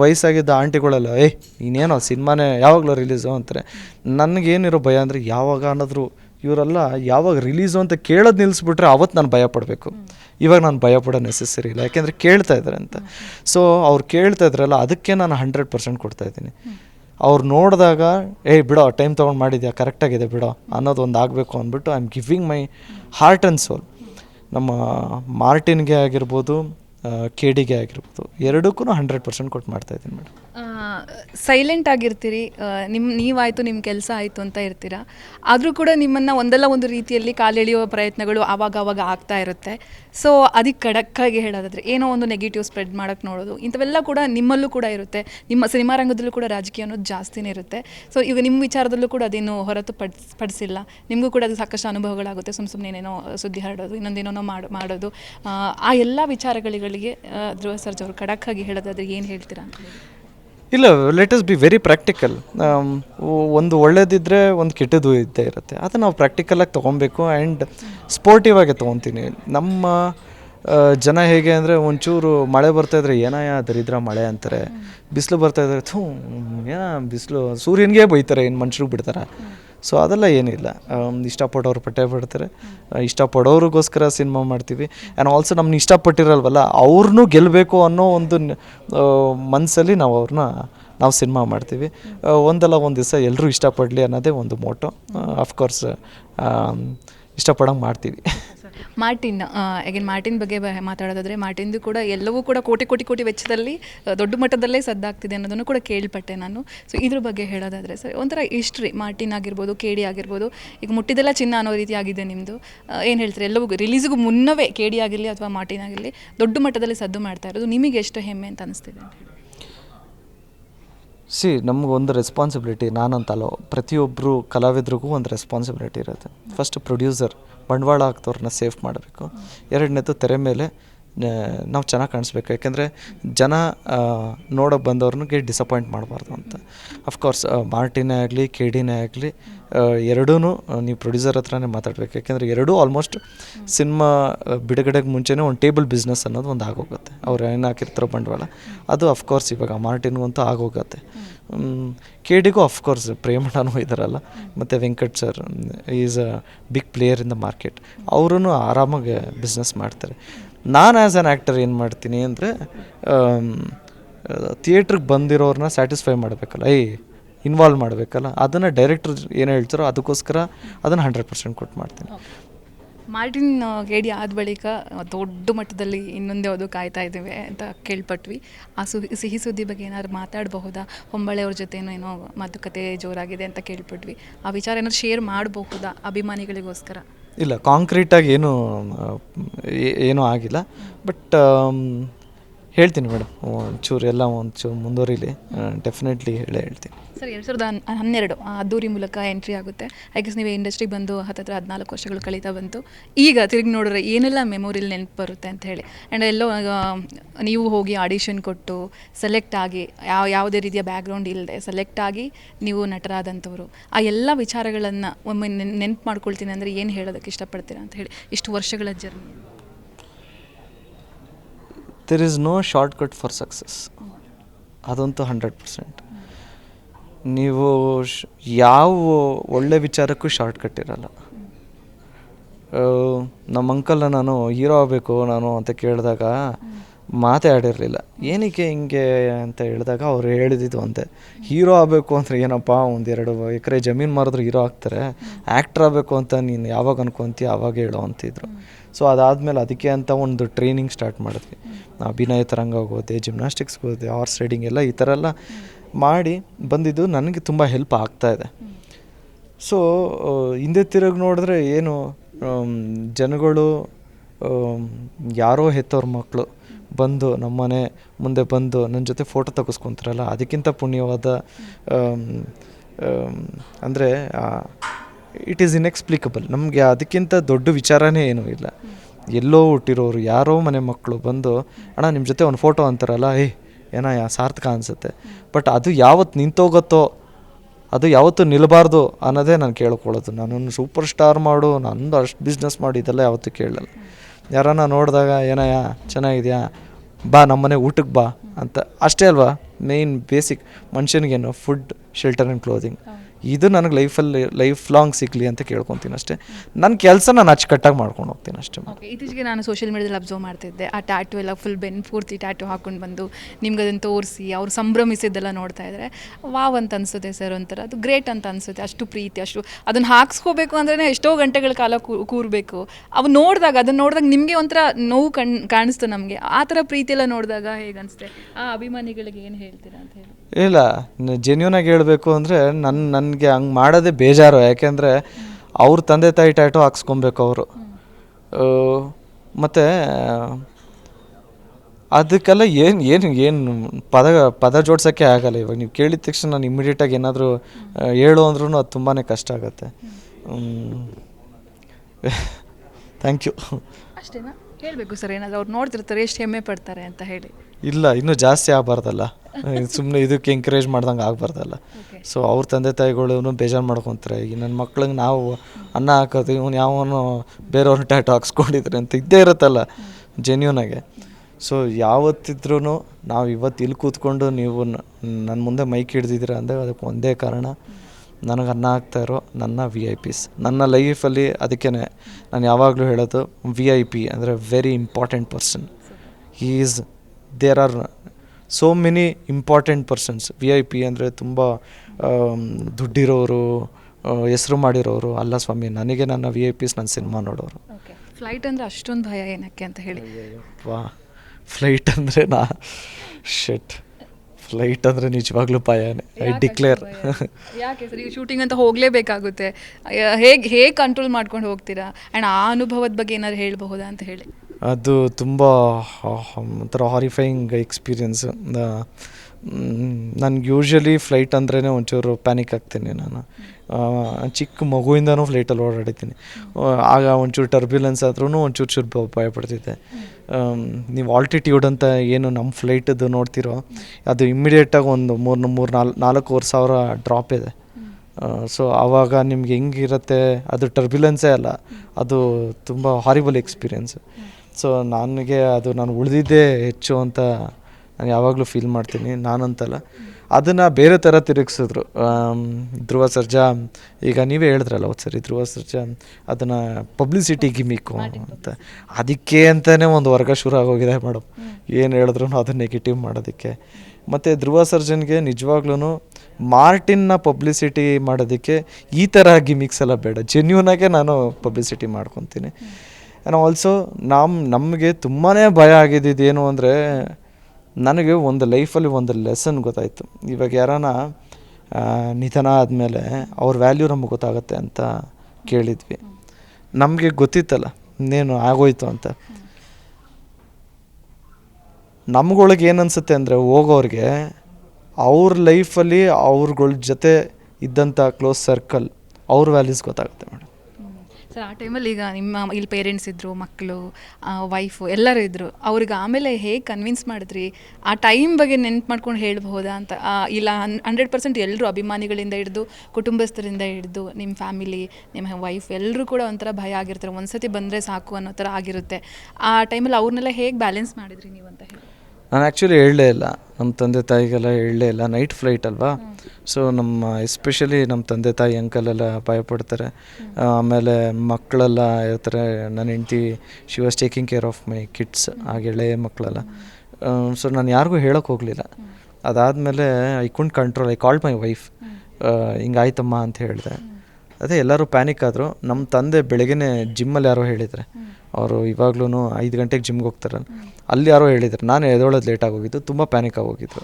ವಯಸ್ಸಾಗಿದ್ದ ಆಂಟಿಗಳೆಲ್ಲ ಏ ನೀನೇನೋ ಸಿನಿಮಾನೇ ಯಾವಾಗಲೂ ರಿಲೀಸು ಅಂತಾರೆ. ನನಗೇನಿರೋ ಭಯ ಅಂದರೆ ಯಾವಾಗ ಅನ್ನೋದ್ರು ಇವರೆಲ್ಲ ಯಾವಾಗ ರಿಲೀಸು ಅಂತ ಕೇಳೋದು ನಿಲ್ಲಿಸ್ಬಿಟ್ರೆ ಅವತ್ತು ನಾನು ಭಯ ಪಡಬೇಕು ಇವಾಗ ನಾನು ಭಯ ಪಡೋ ನೆಸೆಸರಿ ಇಲ್ಲ. ಯಾಕೆಂದರೆ ಕೇಳ್ತಾ ಇದ್ದಾರೆ ಅಂತ. ಸೊ ಅವ್ರು ಕೇಳ್ತಾ ಇದ್ರಲ್ಲ, ಅದಕ್ಕೆ ನಾನು ಹಂಡ್ರೆಡ್ ಪರ್ಸೆಂಟ್ ಕೊಡ್ತಾ ಇದ್ದೀನಿ. ಅವ್ರು ನೋಡಿದಾಗ ಏಯ್ ಬಿಡೋ ಟೈಮ್ ತೊಗೊಂಡು ಮಾಡಿದ್ಯಾ? ಕರೆಕ್ಟಾಗಿದೆ ಬಿಡೋ. ಅನ್ನೋದು ಒಂದು ಆಗಬೇಕು ಅಂದ್ಬಿಟ್ಟು I am giving my heart and soul ನಮ್ಮ ಮಾರ್ಟಿನ್ಗೆ ಆಗಿರ್ಬೋದು ಕೆ ಡಿಗೆ ಆಗಿರ್ಬೋದು ಎರಡಕ್ಕೂ ಹಂಡ್ರೆಡ್ ಪರ್ಸೆಂಟ್ ಕೊಟ್ಟು ಮಾಡ್ತಾಯಿದ್ದೀನಿ ಮೇಡಮ್. ಸೈಲೆಂಟ್ ಆಗಿರ್ತೀರಿ ನಿಮ್ಮ ನೀವಾಯಿತು ನಿಮ್ಮ ಕೆಲಸ ಆಯಿತು ಅಂತ ಇರ್ತೀರಾ? ಆದರೂ ಕೂಡ ನಿಮ್ಮನ್ನು ಒಂದಲ್ಲ ಒಂದು ರೀತಿಯಲ್ಲಿ ಕಾಲೆಳೆಯುವ ಪ್ರಯತ್ನಗಳು ಆವಾಗ ಆಗ್ತಾ ಇರುತ್ತೆ. ಸೊ ಅದಕ್ಕೆ ಖಡಕ್ಕಾಗಿ ಹೇಳೋದಾದ್ರೆ ಏನೋ ಒಂದು ನೆಗೆಟಿವ್ ಸ್ಪ್ರೆಡ್ ಮಾಡೋಕ್ಕೆ ನೋಡೋದು ಇಂಥವೆಲ್ಲ ಕೂಡ ನಿಮ್ಮಲ್ಲೂ ಕೂಡ ಇರುತ್ತೆ. ನಿಮ್ಮ ಸಿನಿಮಾ ರಂಗದಲ್ಲೂ ಕೂಡ ರಾಜಕೀಯ ಅನ್ನೋದು ಜಾಸ್ತಿನೇ ಇರುತ್ತೆ. ಸೊ ಈಗ ನಿಮ್ಮ ವಿಚಾರದಲ್ಲೂ ಕೂಡ ಅದೇನು ಹೊರತು ಪಡಿಸ್ ಪಡಿಸಿಲ್ಲ. ನಿಮಗೂ ಕೂಡ ಅದು ಸಾಕಷ್ಟು ಅನುಭವಗಳಾಗುತ್ತೆ. ಸುಮ್ಮ ಸುಮ್ಮನೆ ಏನೇನೋ ಸುದ್ದಿ ಹರಡೋದು ಇನ್ನೊಂದೇನೋ ಮಾಡೋ ಮಾಡೋದು. ಆ, ಎಲ್ಲ ವಿಚಾರಗಳಿಗೆ ಧ್ರುವ ಸರ್ಜ್ ಅವರು ಖಡಕ್ಕಾಗಿ ಹೇಳೋದಾದ್ರೆ ಏನು ಹೇಳ್ತೀರಾ ಇಲ್ಲ let us be very practical ಒಂದು ಒಳ್ಳೇದಿದ್ದರೆ ಒಂದು ಕೆಟ್ಟದ್ದು ಇದ್ದೇ ಇರುತ್ತೆ. ಅದನ್ನು ನಾವು ಪ್ರಾಕ್ಟಿಕಲಾಗಿ ತೊಗೊಬೇಕು ಆ್ಯಂಡ್ ಸ್ಪೋರ್ಟಿವ್ ಆಗಿ ತೊಗೊತೀನಿ. ನಮ್ಮ ಜನ ಹೇಗೆ ಅಂದರೆ ಒಂಚೂರು ಮಳೆ ಬರ್ತಾ ಇದ್ರೆ ಏನಯ್ಯ ದರಿದ್ರ ಮಳೆ ಅಂತಾರೆ. ಬಿಸಿಲು ಬರ್ತಾ ಇದ್ರೆ, ಥೂ, ಏನ ಬಿಸಿಲು, ಸೂರ್ಯನಿಗೆ ಬೈತಾರೆ, ಏನು ಮನುಷ್ಯರಿಗೆ ಬಿಡ್ತಾರೆ? ಸೊ ಅದೆಲ್ಲ ಏನಿಲ್ಲ. ಇಷ್ಟಪಡೋರು ಇಷ್ಟಪಟ್ಟವ್ರು ಪಟ್ಟೆ ಬಿಡ್ತಾರೆ. ಆ, ಇಷ್ಟಪಡೋರಿಗೋಸ್ಕರ ಸಿನಿಮಾ ಮಾಡ್ತೀವಿ. ಆ್ಯಂಡ್ ಆಲ್ಸೋ ನಮ್ಮನ್ನ ಇಷ್ಟಪಟ್ಟಿರಲ್ವಲ್ಲ ಅವ್ರನ್ನೂ ಗೆಲ್ಲಬೇಕು ಅನ್ನೋ ಒಂದು ಮನಸ್ಸಲ್ಲಿ ನಾವು ಅವ್ರನ್ನ ನಾವು ಸಿನಿಮಾ ಮಾಡ್ತೀವಿ. ಒಂದಲ್ಲ ಒಂದು ದಿವಸ ಎಲ್ಲರೂ ಇಷ್ಟಪಡಲಿ ಅನ್ನೋದೇ ಒಂದು ಮೋಟೋ. ಆಫ್ಕೋರ್ಸ್ ಇಷ್ಟಪಡೋಂಗೆ ಮಾಡ್ತೀವಿ. ಮಾರ್ಟಿನ್ ಅಗೇನ್ ಮಾರ್ಟಿನ್ ಬಗ್ಗೆ ಮಾತಾಡೋದಾದರೆ ಮಾರ್ಟಿನ್ದು ಕೂಡ ಎಲ್ಲವೂ ಕೂಡ ಕೋಟಿ ಕೋಟಿ ಕೋಟಿ ವೆಚ್ಚದಲ್ಲಿ ದೊಡ್ಡ ಮಟ್ಟದಲ್ಲೇ ಸದ್ದಾಗ್ತಿದೆ ಅನ್ನೋದನ್ನು ಕೂಡ ಕೇಳ್ಪಟ್ಟೆ ನಾನು. ಸೊ ಇದ್ರ ಬಗ್ಗೆ ಹೇಳೋದಾದರೆ ಸರ್, ಒಂಥರ ಹಿಸ್ಟ್ರಿ ಮಾರ್ಟಿನ್ ಆಗಿರ್ಬೋದು, ಕೆ ಡಿ ಆಗಿರ್ಬೋದು, ಈಗ ಮುಟ್ಟಿದೆಲ್ಲ ಚಿನ್ನ ಅನ್ನೋ ರೀತಿ ಆಗಿದೆ ನಿಮ್ಮದು ಏನು ಹೇಳ್ತೀರಿ, ಎಲ್ಲವೂ ರಿಲೀಸ್ಗೂ ಮುನ್ನವೇ ಕೆ ಡಿ ಆಗಿರಲಿ ಅಥವಾ ಮಾರ್ಟಿನ್ ಆಗಿರಲಿ, ದೊಡ್ಡ ಮಟ್ಟದಲ್ಲಿ ಸದ್ದು ಮಾಡ್ತಾ ಇರೋದು ನಿಮಗೆ ಎಷ್ಟು ಹೆಮ್ಮೆ ಅಂತ ಅನಿಸ್ತಿದೆ ಸಿ ನಮಗೊಂದು ರೆಸ್ಪಾನ್ಸಿಬಿಲಿಟಿ ನಾನಂತಲ್ಲ ಪ್ರತಿಯೊಬ್ಬರು ಕಲಾವಿದ್ರಿಗೂ ಒಂದು ರೆಸ್ಪಾನ್ಸಿಬಿಲಿಟಿ ಇರುತ್ತೆ. ಫಸ್ಟ್ ಪ್ರೊಡ್ಯೂಸರ್ ಬಂಡವಾಳ ಹಾಕ್ದವ್ರನ್ನ ಸೇಫ್ ಮಾಡಬೇಕು. ಎರಡನೇದು ತೆರೆ ಮೇಲೆ ನಾವು ಚೆನ್ನಾಗಿ ಕಾಣಿಸ್ಬೇಕು. ಯಾಕೆಂದರೆ ಜನ ನೋಡೋ ಬಂದವ್ರನ್ನಿಗೆ ಡಿಸಪಾಯಿಂಟ್ ಮಾಡಬಾರ್ದು ಅಂತ. ಅಫ್ಕೋರ್ಸ್ ಮಾರ್ಟಿನೇ ಆಗಲಿ ಕೆ ಡಿನೇ ಆಗಲಿ ಎರಡೂ ನೀವು ಪ್ರೊಡ್ಯೂಸರ್ ಹತ್ರನೇ ಮಾತಾಡಬೇಕು. ಯಾಕೆಂದರೆ ಎರಡೂ ಆಲ್ಮೋಸ್ಟ್ ಸಿನಿಮಾ ಬಿಡುಗಡೆಗೆ ಮುಂಚೆನೇ ಒಂದು ಟೇಬಲ್ ಬಿಸ್ನೆಸ್ ಅನ್ನೋದು ಒಂದು ಆಗೋಗುತ್ತೆ. ಅವ್ರು ಏನು ಹಾಕಿರ್ತಾರೋ ಬಂಡವಾಳ. ಅದು ಅಫ್ಕೋರ್ಸ್ ಇವಾಗ ಮಾರ್ಟಿನ್ಗಂತೂ ಆಗೋಗುತ್ತೆ. ಕೆ ಡಿಗೂ ಅಫ್ಕೋರ್ಸ್ ಪ್ರೇಮಣ್ಣನೂ ಇದ್ದಾರಲ್ಲ ಮತ್ತು Venkat sir is a big player in the market ಅವರೂ ಆರಾಮಾಗಿ ಬಿಸ್ನೆಸ್ ಮಾಡ್ತಾರೆ. ನಾನು ಆ್ಯಸ್ ಆ್ಯನ್ ಆ್ಯಕ್ಟರ್ ಏನು ಮಾಡ್ತೀನಿ ಅಂದರೆ ಥಿಯೇಟ್ರಿಗೆ ಬಂದಿರೋರನ್ನ ಸ್ಯಾಟಿಸ್ಫೈ ಮಾಡಬೇಕಲ್ಲ. ಐ ಇನ್ವಾಲ್ವ್ ಮಾಡಬೇಕಲ್ಲ. ಅದನ್ನು ಡೈರೆಕ್ಟ್ರ್ ಏನು ಹೇಳ್ತಾರೋ ಅದಕ್ಕೋಸ್ಕರ ಅದನ್ನು ಹಂಡ್ರೆಡ್ ಪರ್ಸೆಂಟ್ ಕೊಟ್ಟು ಮಾಡ್ತೀನಿ. ಮಾರ್ಟಿನ್ ಗೇಡಿ ಆದ ಬಳಿಕ ದೊಡ್ಡ ಮಟ್ಟದಲ್ಲಿ ಇನ್ನೊಂದು ಅದು ಕಾಯ್ತಾ ಇದ್ದೇವೆ ಅಂತ ಕೇಳ್ಪಟ್ವಿ. ಆ ಸು ಸಿಹಿ ಸುದ್ದಿ ಬಗ್ಗೆ ಏನಾದ್ರು ಮಾತಾಡಬಹುದಾ? ಹೊಂಬಳೆ ಅವ್ರ ಜೊತೆ ಏನೋ ಮಾತುಕತೆ ಜೋರಾಗಿದೆ ಅಂತ ಕೇಳ್ಪಟ್ವಿ. ಆ ವಿಚಾರ ಏನಾದ್ರು ಶೇರ್ ಮಾಡಬಹುದಾ ಅಭಿಮಾನಿಗಳಿಗೋಸ್ಕರ? ಇಲ್ಲ ಕಾಂಕ್ರೀಟಾಗಿ ಏನು ಏನೂ ಆಗಿಲ್ಲ. ಬಟ್ ಹೇಳ್ತೀನಿ ಮೇಡಮ್. ಒಂಚೂರು ಎಲ್ಲ ಒಂಚೂರು ಮುಂದುವರಿಲಿ. ಡೆಫಿನೆಟ್ಲಿ ಹೇಳೇ ಹೇಳ್ತೀನಿ. ಸರ್ ಎರಡು ಸಾವಿರದ ಹನ್- ಹನ್ನೆರಡು ಆ ಅದ್ದೂರಿ ಮೂಲಕ ಎಂಟ್ರಿ ಆಗುತ್ತೆ. ಐ ಗೆಸ್ ನೀವು ಇಂಡಸ್ಟ್ರಿಗೆ ಬಂದು ಹತ್ತತ್ರ ಹದಿನಾಲ್ಕು ವರ್ಷಗಳು ಕಳೀತಾ ಬಂತು. ಈಗ ತಿರುಗಿ ನೋಡಿದ್ರೆ ಏನೆಲ್ಲ ಮೆಮೊರಿಲಿ ನೆನಪು ಬರುತ್ತೆ ಅಂತ ಹೇಳಿ. ಆ್ಯಂಡ್ ಎಲ್ಲೋ ಆ, ನೀವು ಹೋಗಿ ಆಡಿಷನ್ ಕೊಟ್ಟು ಸೆಲೆಕ್ಟ್ ಆಗಿ ಯಾವ ಯಾವುದೇ ರೀತಿಯ ಬ್ಯಾಕ್ಗ್ರೌಂಡ್ ಇಲ್ಲದೆ ಸೆಲೆಕ್ಟ್ ಆಗಿ ನೀವು ನಟರಾದಂಥವ್ರು ಆ ಎಲ್ಲ ವಿಚಾರಗಳನ್ನು ಒಮ್ಮೆ ನೆನ್ಪು ಮಾಡ್ಕೊಳ್ತೀನಿ ಅಂದರೆ ಏನು ಹೇಳೋದಕ್ಕೆ ಇಷ್ಟಪಡ್ತೀರಾ ಅಂತ ಹೇಳಿ. ಇಷ್ಟು ವರ್ಷಗಳ journey there is no short cut for success ಅದಂತೂ ಹಂಡ್ರೆಡ್ ಪರ್ಸೆಂಟ್ ನೀವು ಯಾವ ಒಳ್ಳೆ ವಿಚಾರಕ್ಕೂ ಶಾರ್ಟ್ ಕಟ್ ಇರಲ್ಲ ನಮ್ಮ ಅಂಕಲ್ನ ನಾನು ಹೀರೋ ಆಗಬೇಕು ನಾನು ಅಂತ ಕೇಳಿದಾಗ ಮಾತೇ ಆಡಿರಲಿಲ್ಲ. ಏನಕ್ಕೆ ಹಿಂಗೆ ಅಂತ ಹೇಳಿದಾಗ ಅವ್ರು ಹೇಳಿದ್ದು ಅಂತೆ. ಹೀರೋ ಆಗಬೇಕು ಅಂದರೆ ಏನಪ್ಪ ಒಂದೆರಡು ಎಕರೆ ಜಮೀನು ಮಾರಿದ್ರು ಹೀರೋ ಆಗ್ತಾರೆ. ಆ್ಯಕ್ಟ್ರ್ ಆಗಬೇಕು ಅಂತ ನೀನು ಯಾವಾಗ ಅನ್ಕೊಂತೀಯ ಆವಾಗ ಹೇಳೋ ಅಂತಿದ್ರು. ಸೊ ಅದಾದಮೇಲೆ ಅದಕ್ಕೆ ಅಂತ ಒಂದು ಟ್ರೈನಿಂಗ್ ಸ್ಟಾರ್ಟ್ ಮಾಡಿದ್ವಿ. ಅಭಿನಯ ತರಂಗ ಹೋಗೋದೆ ಜಿಮ್ನಾಸ್ಟಿಕ್ಸ್ ಹೋದೆ ಹಾರ್ಸ್ ರೈಡಿಂಗ್ ಎಲ್ಲ ಈ ಥರ ಎಲ್ಲ ಮಾಡಿ ಬಂದಿದ್ದು ನನಗೆ ತುಂಬ ಹೆಲ್ಪ್ ಆಗ್ತಾ ಇದೆ. ಸೊ ಹಿಂದೆ ತಿರುಗಿ ನೋಡಿದ್ರೆ ಏನು ಜನಗಳು ಯಾರೋ ಹೆತ್ತವ್ರ ಮಕ್ಕಳು ಬಂದು ನಮ್ಮನೆ ಮುಂದೆ ಬಂದು ನನ್ನ ಜೊತೆ ಫೋಟೋ ತೆಗೆಸ್ಕೊತಾರಲ್ಲ, ಅದಕ್ಕಿಂತ ಪುಣ್ಯವಾದ ಅಂದರೆ ಇಟ್ ಈಸ್ ಇನ್ಎಕ್ಸ್ಪ್ಲಿಕಬಲ್ ನಮಗೆ ಅದಕ್ಕಿಂತ ದೊಡ್ಡ ವಿಚಾರನೇ ಏನೂ ಇಲ್ಲ. ಎಲ್ಲೋ ಹುಟ್ಟಿರೋರು, ಯಾರೋ ಮನೆ ಮಕ್ಕಳು ಬಂದು, ಅಣ್ಣ ನಿಮ್ಮ ಜೊತೆ ಒಂದು ಫೋಟೋ ಅಂತಾರಲ್ಲ, ಏಯ್, ಏನೋ ಯಾ, ಸಾರ್ಥಕ ಅನಿಸುತ್ತೆ. ಬಟ್ ಅದು ಯಾವತ್ತು ನಿಂತೋಗುತ್ತೋ, ಅದು ಯಾವತ್ತು ನಿಲ್ಲಬಾರ್ದು ಅನ್ನೋದೇ ನಾನು ಕೇಳ್ಕೊಳ್ಳೋದು. ನಾನು ಸೂಪರ್ ಸ್ಟಾರ್ ಮಾಡು, ನಂದು ಅಷ್ಟು ಬಿಸ್ನೆಸ್ ಮಾಡಿ, ಇದೆಲ್ಲ ಯಾವತ್ತೂ ಕೇಳಲ್ಲ. ಯಾರನ್ನ ನೋಡಿದಾಗ ಏನಯ್ಯ ಚೆನ್ನಾಗಿದೆಯಾ? ಬಾ ನಮ್ಮನೆ ಊಟಕ್ಕೆ ಬಾ. ಅಂತ. ಅಷ್ಟೇ ಅಲ್ವಾ? ಮೇಯ್ನ್ ಬೇಸಿಕ್ ಮನುಷ್ಯನಿಗೇನು ಫುಡ್ ಶೆಲ್ಟರ್ ಆ್ಯಂಡ್ ಕ್ಲೋದಿಂಗ್ ಇದು ನನಗೆ ಲೈಫಲ್ಲಿ ಲೈಫ್ ಲಾಂಗ್ ಸಿಗಲಿ ಅಂತ ಕೇಳ್ಕೊತೀನಿ ಅಷ್ಟೇ. ನನ್ನ ಕೆಲಸ ನಾನು ಅಚ್ಚುಕಟ್ಟಾಗಿ ಮಾಡ್ಕೊಂಡು ಹೋಗ್ತೀನಿ ಅಷ್ಟೇ ಓಕೆ ಇತ್ತೀಚೆಗೆ ನಾನು ಸೋಷಿಯಲ್ ಮೀಡಿಯಾದಲ್ಲಿ ಅಬ್ಸರ್ವ್ ಮಾಡ್ತಿದ್ದೆ. ಆ ಟ್ಯಾಟು ಎಲ್ಲ ಫುಲ್ ಬೆನ್, ಪೂರ್ತಿ ಟ್ಯಾಟು ಹಾಕೊಂಡು ಬಂದು ನಿಮ್ಗೆ ಅದನ್ನು ತೋರಿಸಿ, ಅವ್ರು ಸಂಭ್ರಮಿಸಿದ್ದೆಲ್ಲ ನೋಡ್ತಾ ಇದ್ದಾರೆ ವಾವ್ ಅಂತ ಅನಿಸುತ್ತೆ ಸರ್ ಒಂಥರ. ಅದು ಗ್ರೇಟ್ ಅಂತ ಅನಿಸುತ್ತೆ. ಅಷ್ಟು ಪ್ರೀತಿ, ಅಷ್ಟು ಅದನ್ನು ಹಾಕ್ಸ್ಕೋಬೇಕು ಅಂದ್ರೆ ಎಷ್ಟೋ ಗಂಟೆಗಳ ಕಾಲ ಕೂರಬೇಕು. ಅವು ನೋಡಿದಾಗ ಅದನ್ನು ನೋಡಿದಾಗ ನಿಮಗೆ ಒಂಥರ ನೋವು ಕಣ್, ಕಾಣಿಸ್ತು ನಮಗೆ. ಆ ಥರ ಪ್ರೀತಿ ಎಲ್ಲ ನೋಡಿದಾಗ ಹೇಗೆ ಅನಿಸುತ್ತೆ? ಆ ಅಭಿಮಾನಿಗಳಿಗೆ ಏನು ಹೇಳ್ತೀರಾ ಅಂತ ಹೇಳಿ. ಇಲ್ಲ ಜೆನ್ಯೂನಾಗಿ ಹೇಳಬೇಕು ಅಂದರೆ ನನ್ನ ನನಗೆ ಹಂಗೆ ಮಾಡೋದೇ ಬೇಜಾರು. ಯಾಕೆಂದರೆ ಅವ್ರ ತಂದೆ ತಾಯಿ ಟ್ಯಾಟೋ ಹಾಕ್ಸ್ಕೊಬೇಕು ಅವರು. ಮತ್ತು ಅದಕ್ಕೆಲ್ಲ ಏನು ಏನು ಏನು ಪದ ಪದ ಜೋಡ್ಸೋಕ್ಕೆ ಆಗಲ್ಲ. ಇವಾಗ ನೀವು ಕೇಳಿದ ತಕ್ಷಣ ನಾನು ಇಮ್ಮಿಡಿಯೇಟಾಗಿ ಏನಾದರೂ ಹೇಳು ಅಂದ್ರೂ ಅದು ತುಂಬಾ ಕಷ್ಟ ಆಗುತ್ತೆ. ಥ್ಯಾಂಕ್ ಯು ಅಷ್ಟೇನಾ? ಹೇಳಬೇಕು ಸರ್ ಏನಾದರೂ ಅವ್ರು ನೋಡ್ತಿರ್ತಾರೆ ಎಷ್ಟು ಹೆಮ್ಮೆ ಪಡ್ತಾರೆ ಅಂತ ಹೇಳಿ. ಇಲ್ಲ ಇನ್ನೂ ಜಾಸ್ತಿ ಆಗಬಾರ್ದಲ್ಲ. ಸುಮ್ಮನೆ ಇದಕ್ಕೆ ಎಂಕರೇಜ್ ಮಾಡ್ದಂಗೆ ಆಗಬಾರ್ದಲ್ಲ. ಸೊ ಅವ್ರ ತಂದೆ ತಾಯಿಗಳು ಬೇಜಾರು ಮಾಡ್ಕೊತಾರೆ. ಈಗ ನನ್ನ ಮಕ್ಳಿಗೆ ನಾವು ಅನ್ನ ಹಾಕೋದು ಇವನು ಯಾವನು ಬೇರೆಯವ್ರ ಟ್ಯಾಟು ಹಾಕ್ಸ್ಕೊಂಡಿದ್ರೆ ಅಂತ ಇದ್ದೇ ಇರುತ್ತಲ್ಲ ಜೆನ್ಯೂನಾಗೆ ಸೊ ಯಾವತ್ತಿದ್ರೂ ನಾವು ಇವತ್ತು ಇಲ್ಲಿ ಕೂತ್ಕೊಂಡು ನೀವು ನನ್ನ ಮುಂದೆ ಮೈಕ್ ಹಿಡ್ದಿದ್ದೀರ ಅಂದರೆ ಅದಕ್ಕೆ ಒಂದೇ ಕಾರಣ ನನಗೆ ಅನ್ನ ಆಗ್ತಾ ಇರೋ ನನ್ನ ವಿ ಐ ಪಿಸ್ ನನ್ನ ಲೈಫಲ್ಲಿ ಅದಕ್ಕೇ ನಾನು ಯಾವಾಗಲೂ ಹೇಳೋದು ವಿ ಐ ಪಿ ಅಂದರೆ very important person he is there are so many important persons V I P ಅಂದರೆ ತುಂಬ ದುಡ್ಡಿರೋರು ಹೆಸರು ಮಾಡಿರೋರು ಅಲ್ಲ ಸ್ವಾಮಿ ನನಗೆ ನನ್ನ ವಿ ಐ ಪಿಸ್ ನನ್ನ ಸಿನಿಮಾ ನೋಡೋರು. ಫ್ಲೈಟ್ ಅಂದರೆ ಅಷ್ಟೊಂದು ಭಯ ಏನಕ್ಕೆ ಅಂತ ಹೇಳಿ. ವಾ ಫ್ಲೈಟ್ ಅಂದರೆ ನಾ ಶೆಟ್ ಫ್ಲೈಟ್ ಅಂದರೆ ನಿಜವಾಗ್ಲೂ ಭಯನೇ. ಐ ಡಿಕ್ಲೇರ್ ಯಾಕೆ ಸರ್? ಈಗ ಶೂಟಿಂಗ್ ಅಂತ ಹೋಗಲೇಬೇಕಾಗುತ್ತೆ. ಹೇಗೆ ಹೇಗೆ ಕಂಟ್ರೋಲ್ ಮಾಡ್ಕೊಂಡು ಹೋಗ್ತೀರಾ? ಆ್ಯಂಡ್ ಆ ಅನುಭವದ ಬಗ್ಗೆ ಏನಾದ್ರು ಹೇಳಬಹುದಾ ಅಂತ ಹೇಳಿ. ಅದು ತುಂಬ ಒಂಥರ ಹಾರಿಫೈಯಿಂಗ್ ಎಕ್ಸ್ಪೀರಿಯನ್ಸ್ ನನಗೆ ಯೂಶ್ವಲಿ ಫ್ಲೈಟ್ ಅಂದ್ರೇ ಒಂಚೂರು ಪ್ಯಾನಿಕ್ ಆಗ್ತೀನಿ ನಾನು. ಚಿಕ್ಕ ಮಗುವಿಂದನೂ ಫ್ಲೈಟಲ್ಲಿ ಓಡಾಡಿದ್ದೀನಿ. ಆಗ ಒಂಚೂರು ಟರ್ಬ್ಯುಲೆನ್ಸ್ ಆದ್ರೂ ಒಂಚೂರು ಚೂರು ಭಯ ಪಡ್ತಿದ್ದೆ. ನೀವು ಆಲ್ಟಿಟ್ಯೂಡ್ ಅಂತ ಏನು ನಮ್ಮ ಫ್ಲೈಟದ್ದು ನೋಡ್ತಿರೋ, ಅದು ಇಮ್ಮಿಡಿಯೇಟಾಗಿ ಒಂದು ಮೂರು ಮೂರು ನಾಲ್ಕು ನಾಲ್ಕೂವರೆ ಸಾವಿರ ಡ್ರಾಪ್ ಇದೆ. ಸೊ ಆವಾಗ ನಿಮ್ಗೆ ಹೆಂಗಿರುತ್ತೆ, ಅದು ಟರ್ಬ್ಯುಲೆನ್ಸೇ ಅಲ್ಲ, ಅದು ತುಂಬ ಹಾರಿಬಲ್ ಎಕ್ಸ್ಪೀರಿಯೆನ್ಸ್ ಸೊ ನನಗೆ ಅದು ನಾನು ಉಳಿದಿದ್ದೇ ಹೆಚ್ಚು ಅಂತ ನಾನು ಯಾವಾಗಲೂ ಫೀಲ್ ಮಾಡ್ತೀನಿ ನಾನಂತಲ್ಲ. ಅದನ್ನು ಬೇರೆ ಥರ ತಿರುಗಿಸಿದ್ರು. ಧ್ರುವ ಸರ್ಜಾ ಈಗ ನೀವೇ ಹೇಳಿದ್ರಲ್ಲ ಒಂದು ಸರಿ ಧ್ರುವ ಸರ್ಜಾ ಅದನ್ನು ಪಬ್ಲಿಸಿಟಿ ಗಿಮಿಕ್ಕು ಅಂತ. ಅದಕ್ಕೆ ಅಂತಲೇ ಒಂದು ವರ್ಗ ಶುರು ಆಗೋಗಿದೆ ಮೇಡಮ್ ಏನು ಹೇಳಿದ್ರು ಅದನ್ನು ನೆಗೆಟಿವ್ ಮಾಡೋದಕ್ಕೆ. ಮತ್ತು ಧ್ರುವ ಸರ್ಜನ್ಗೆ ನಿಜವಾಗ್ಲೂ ಮಾರ್ಟಿನ್ನ ಪಬ್ಲಿಸಿಟಿ ಮಾಡೋದಕ್ಕೆ ಈ ಥರ ಗಿಮಿಕ್ಸ್ ಎಲ್ಲ ಬೇಡ. ಜೆನ್ಯೂನಾಗೆ ನಾನು ಪಬ್ಲಿಸಿಟಿ ಮಾಡ್ಕೊತೀನಿ. ಆ್ಯಂಡ್ ಆಲ್ಸೋ ನಮ್ಮ ನಮಗೆ ತುಂಬಾ ಭಯ ಆಗಿದ್ದಿದ್ದು ಏನು ಅಂದರೆ, ನನಗೆ ಒಂದು ಲೈಫಲ್ಲಿ ಒಂದು ಲೆಸನ್ ಗೊತ್ತಾಯಿತು. ಇವಾಗ ಯಾರಾನ ನಿಧನ ಆದಮೇಲೆ ಅವ್ರ ವ್ಯಾಲ್ಯೂ ನಮಗೆ ಗೊತ್ತಾಗುತ್ತೆ ಅಂತ ಕೇಳಿದ್ವಿ. ನಮಗೆ ಗೊತ್ತಿತ್ತಲ್ಲ, ಇನ್ನೇನು ಆಗೋಯ್ತು ಅಂತ. ನಮ್ಗೊಳಗೆ ಏನು ಅನಿಸುತ್ತೆ ಅಂದರೆ, ಹೋಗೋರಿಗೆ ಅವ್ರ ಲೈಫಲ್ಲಿ ಅವ್ರಗಳ ಜೊತೆ ಇದ್ದಂಥ ಕ್ಲೋಸ್ ಸರ್ಕಲ್ ಅವ್ರ ವ್ಯಾಲ್ಯೂಸ್ ಗೊತ್ತಾಗುತ್ತೆ ಮೇಡಮ್ ಸರ್, ಆ ಟೈಮಲ್ಲಿ ಈಗ ನಿಮ್ಮ ಇಲ್ಲಿ ಪೇರೆಂಟ್ಸ್ ಇದ್ದರು ಮಕ್ಕಳು ವೈಫು ಎಲ್ಲರೂ ಇದ್ದರು ಅವ್ರಿಗೆ ಆಮೇಲೆ ಹೇಗೆ ಕನ್ವಿನ್ಸ್ ಮಾಡಿದ್ರಿ? ಆ ಟೈಮ್ ಬಗ್ಗೆ ನೆನ್ಪು ಮಾಡ್ಕೊಂಡು ಹೇಳ್ಬಹುದಾ ಅಂತ? ಇಲ್ಲ ಹಂಡ್ರೆಡ್ ಪರ್ಸೆಂಟ್ ಎಲ್ಲರೂ ಅಭಿಮಾನಿಗಳಿಂದ ಹಿಡಿದು, ಕುಟುಂಬಸ್ಥರಿಂದ ಹಿಡಿದು ನಿಮ್ಮ ಫ್ಯಾಮಿಲಿ ನಿಮ್ಮ ವೈಫ್ ಎಲ್ಲರೂ ಕೂಡ ಒಂಥರ ಭಯ ಆಗಿರ್ತಾರೆ. ಒಂದ್ಸತಿ ಬಂದರೆ ಸಾಕು ಅನ್ನೋ ಥರ ಆಗಿರುತ್ತೆ. ಆ ಟೈಮಲ್ಲಿ ಅವ್ರನ್ನೆಲ್ಲ ಹೇಗೆ ಬ್ಯಾಲೆನ್ಸ್ ಮಾಡಿದ್ರಿ ನೀವು ಅಂತ ಹೇಳಿ. ನಾನು ಆ್ಯಕ್ಚುಲಿ ಹೇಳಲೇ ಇಲ್ಲ. ನಮ್ಮ ತಂದೆ ತಾಯಿಗೆಲ್ಲ ಹೇಳಲೇ ಇಲ್ಲ. ನೈಟ್ ಫ್ಲೈಟ್ ಅಲ್ವಾ? ಸೊ ನಮ್ಮ ಎಸ್ಪೆಷಲಿ ನಮ್ಮ ತಂದೆ ತಾಯಿ ಅಂಕಲೆಲ್ಲ ಎಲ್ಲ ಭಯಪಡ್ತಾರೆ ಆಮೇಲೆ ಮಕ್ಕಳೆಲ್ಲ ಇರ್ತಾರೆ ನನ್ನ ಹೆಂಡ್ತಿ she was taking care of my kids ಹಾಗೆ ಎಳೆ ಮಕ್ಕಳೆಲ್ಲ. ಸೊ ನಾನು ಯಾರಿಗೂ ಹೇಳೋಕೆ ಹೋಗಲಿಲ್ಲ. ಅದಾದಮೇಲೆ I couldn't control I called my wife ಹಿಂಗಾಯ್ತಮ್ಮ ಅಂತ ಹೇಳಿದೆ. ಅದೇ ಎಲ್ಲರೂ ಪ್ಯಾನಿಕ್ ಆದರು. ನಮ್ಮ ತಂದೆ ಬೆಳಗ್ಗೆನೆ ಜಿಮ್ಮಲ್ಲಿ ಯಾರೋ ಹೇಳಿದ್ದಾರೆ ಅವರು ಇವಾಗ್ಲೂ ಐದು ಗಂಟೆಗೆ ಜಿಮ್ಗೆ ಹೋಗ್ತಾರೆ. ಅಲ್ಲಿ ಯಾರೋ ಹೇಳಿದ್ರು ನಾನು ಎದೊಳೋದು ಲೇಟ್ ಆಗೋಗಿತ್ತು ತುಂಬ ಪ್ಯಾನಿಕ್ ಆಗೋಗಿತ್ತು.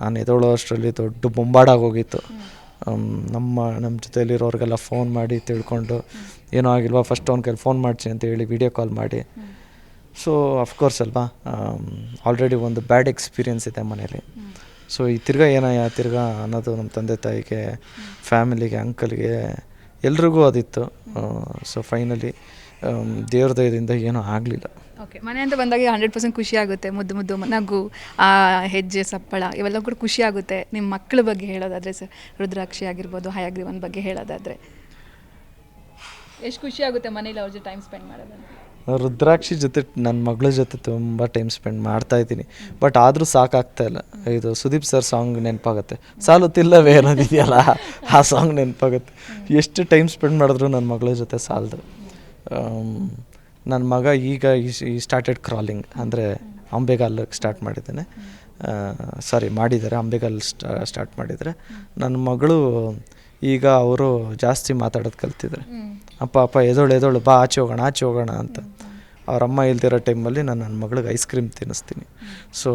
ನಾನು ಎದೊಳೋ ಅಷ್ಟರಲ್ಲಿ ದೊಡ್ಡ ಬೊಂಬಾಡಾಗೋಗಿತ್ತು ಹೋಗಿತ್ತು ನಮ್ಮ ನಮ್ಮ ಜೊತೆಯಲ್ಲಿರೋರಿಗೆಲ್ಲ ಫೋನ್ ಮಾಡಿ ತಿಳ್ಕೊಂಡು ಏನೋ ಆಗಿಲ್ವಾ ಫಸ್ಟ್ ಅವ್ನ ಕೈಲಿ ಫೋನ್ ಮಾಡ್ತೀನಿ ಅಂತ ಹೇಳಿ ವಿಡಿಯೋ ಕಾಲ್ ಮಾಡಿ. ಸೊ ಅಫ್ಕೋರ್ಸ್ ಅಲ್ವಾ ಆಲ್ರೆಡಿ ಒಂದು ಬ್ಯಾಡ್ ಎಕ್ಸ್ಪೀರಿಯೆನ್ಸ್ ಇದೆ ಮನೇಲಿ. ಸೊ ಈ ತಿರ್ಗಾ ಏನಯ್ಯ ತಿರ್ಗಾ ಅನ್ನೋದು ನಮ್ಮ ತಂದೆ ತಾಯಿಗೆ ಫ್ಯಾಮಿಲಿಗೆ ಅಂಕಲ್ಗೆ ಎಲ್ರಿಗೂ ಅದಿತ್ತು. ಸೊ ಫೈನಲಿ ದೇವ್ರ ದಯದಿಂದ ಏನೂ ಆಗಲಿಲ್ಲ. ಓಕೆ ಮನೆ ಅಂತ ಬಂದಾಗ ಹಂಡ್ರೆಡ್ ಪರ್ಸೆಂಟ್ ಖುಷಿ ಆಗುತ್ತೆ ಮುದ್ದು ಮುದ್ದು ನಗು ಆ ಹೆಜ್ಜೆ ಸಪ್ಪಳ ಇವೆಲ್ಲ ಕೂಡ ಖುಷಿ ಆಗುತ್ತೆ. ನಿಮ್ಮ ಮಕ್ಕಳ ಬಗ್ಗೆ ಹೇಳೋದಾದರೆ ಸರ್ ರುದ್ರಾಕ್ಷಿ ಆಗಿರ್ಬೋದು ಹಯಾಗ್ರೀವನ್ ಬಗ್ಗೆ ಹೇಳೋದಾದರೆ. ಎಷ್ಟು ಖುಷಿ ಆಗುತ್ತೆ ಮನೇಲಿ ಅವ್ರ ಜೊತೆ ಟೈಮ್ ಸ್ಪೆಂಡ್ ಮಾಡೋದಂತ ರುದ್ರಾಕ್ಷಿ ಜೊತೆ ನನ್ನ ಮಗಳ ಜೊತೆ ತುಂಬ ಟೈಮ್ ಸ್ಪೆಂಡ್ ಮಾಡ್ತಾ ಇದ್ದೀನಿ. ಬಟ್ ಆದರೂ ಸಾಕಾಗ್ತಾ ಇಲ್ಲ. ಇದು ಸುದೀಪ್ ಸರ್ ಸಾಂಗ್ ನೆನಪಾಗುತ್ತೆ. ಸಾಲುತ್ತಿಲ್ಲವೇ ಅನ್ನೋದಿದೆಯಲ್ಲ ಆ ಸಾಂಗ್ ನೆನಪಾಗುತ್ತೆ. ಎಷ್ಟು ಟೈಮ್ ಸ್ಪೆಂಡ್ ಮಾಡಿದ್ರು ನನ್ನ ಮಗಳ ಜೊತೆ ಸಾಲದು. ನನ್ನ ಮಗ ಈಗ ಈ ಸ್ಟಾರ್ಟೆಡ್ ಕ್ರಾಲಿಂಗ್ ಅಂದರೆ ಅಂಬೆಗಾಲಕ್ಕೆ ಸ್ಟಾರ್ಟ್ ಮಾಡಿದ್ದಾನೆ. ಸಾರಿ ಮಾಡಿದ್ದಾರೆ ಅಂಬೆಗಾಲ್ ಸ್ಟಾರ್ಟ್ ಮಾಡಿದರೆ ನನ್ನ ಮಗಳು ಈಗ ಅವರು ಜಾಸ್ತಿ ಮಾತಾಡೋದು ಕಲ್ತಿದ್ದಾರೆ. ಅಪ್ಪ ಅಪ್ಪ ಎದೋಳು ಎದೋಳು ಬಾ ಆಚೆ ಹೋಗೋಣ ಆಚೆ ಹೋಗೋಣ ಅಂತ. ಅವರಮ್ಮ ಅಮ್ಮ ಇಲ್ದಿರೋ ಟೈಮಲ್ಲಿ ನಾನು ನನ್ನ ಮಗಳಿಗೆ ice cream ತಿನ್ನಿಸ್ತೀನಿ. So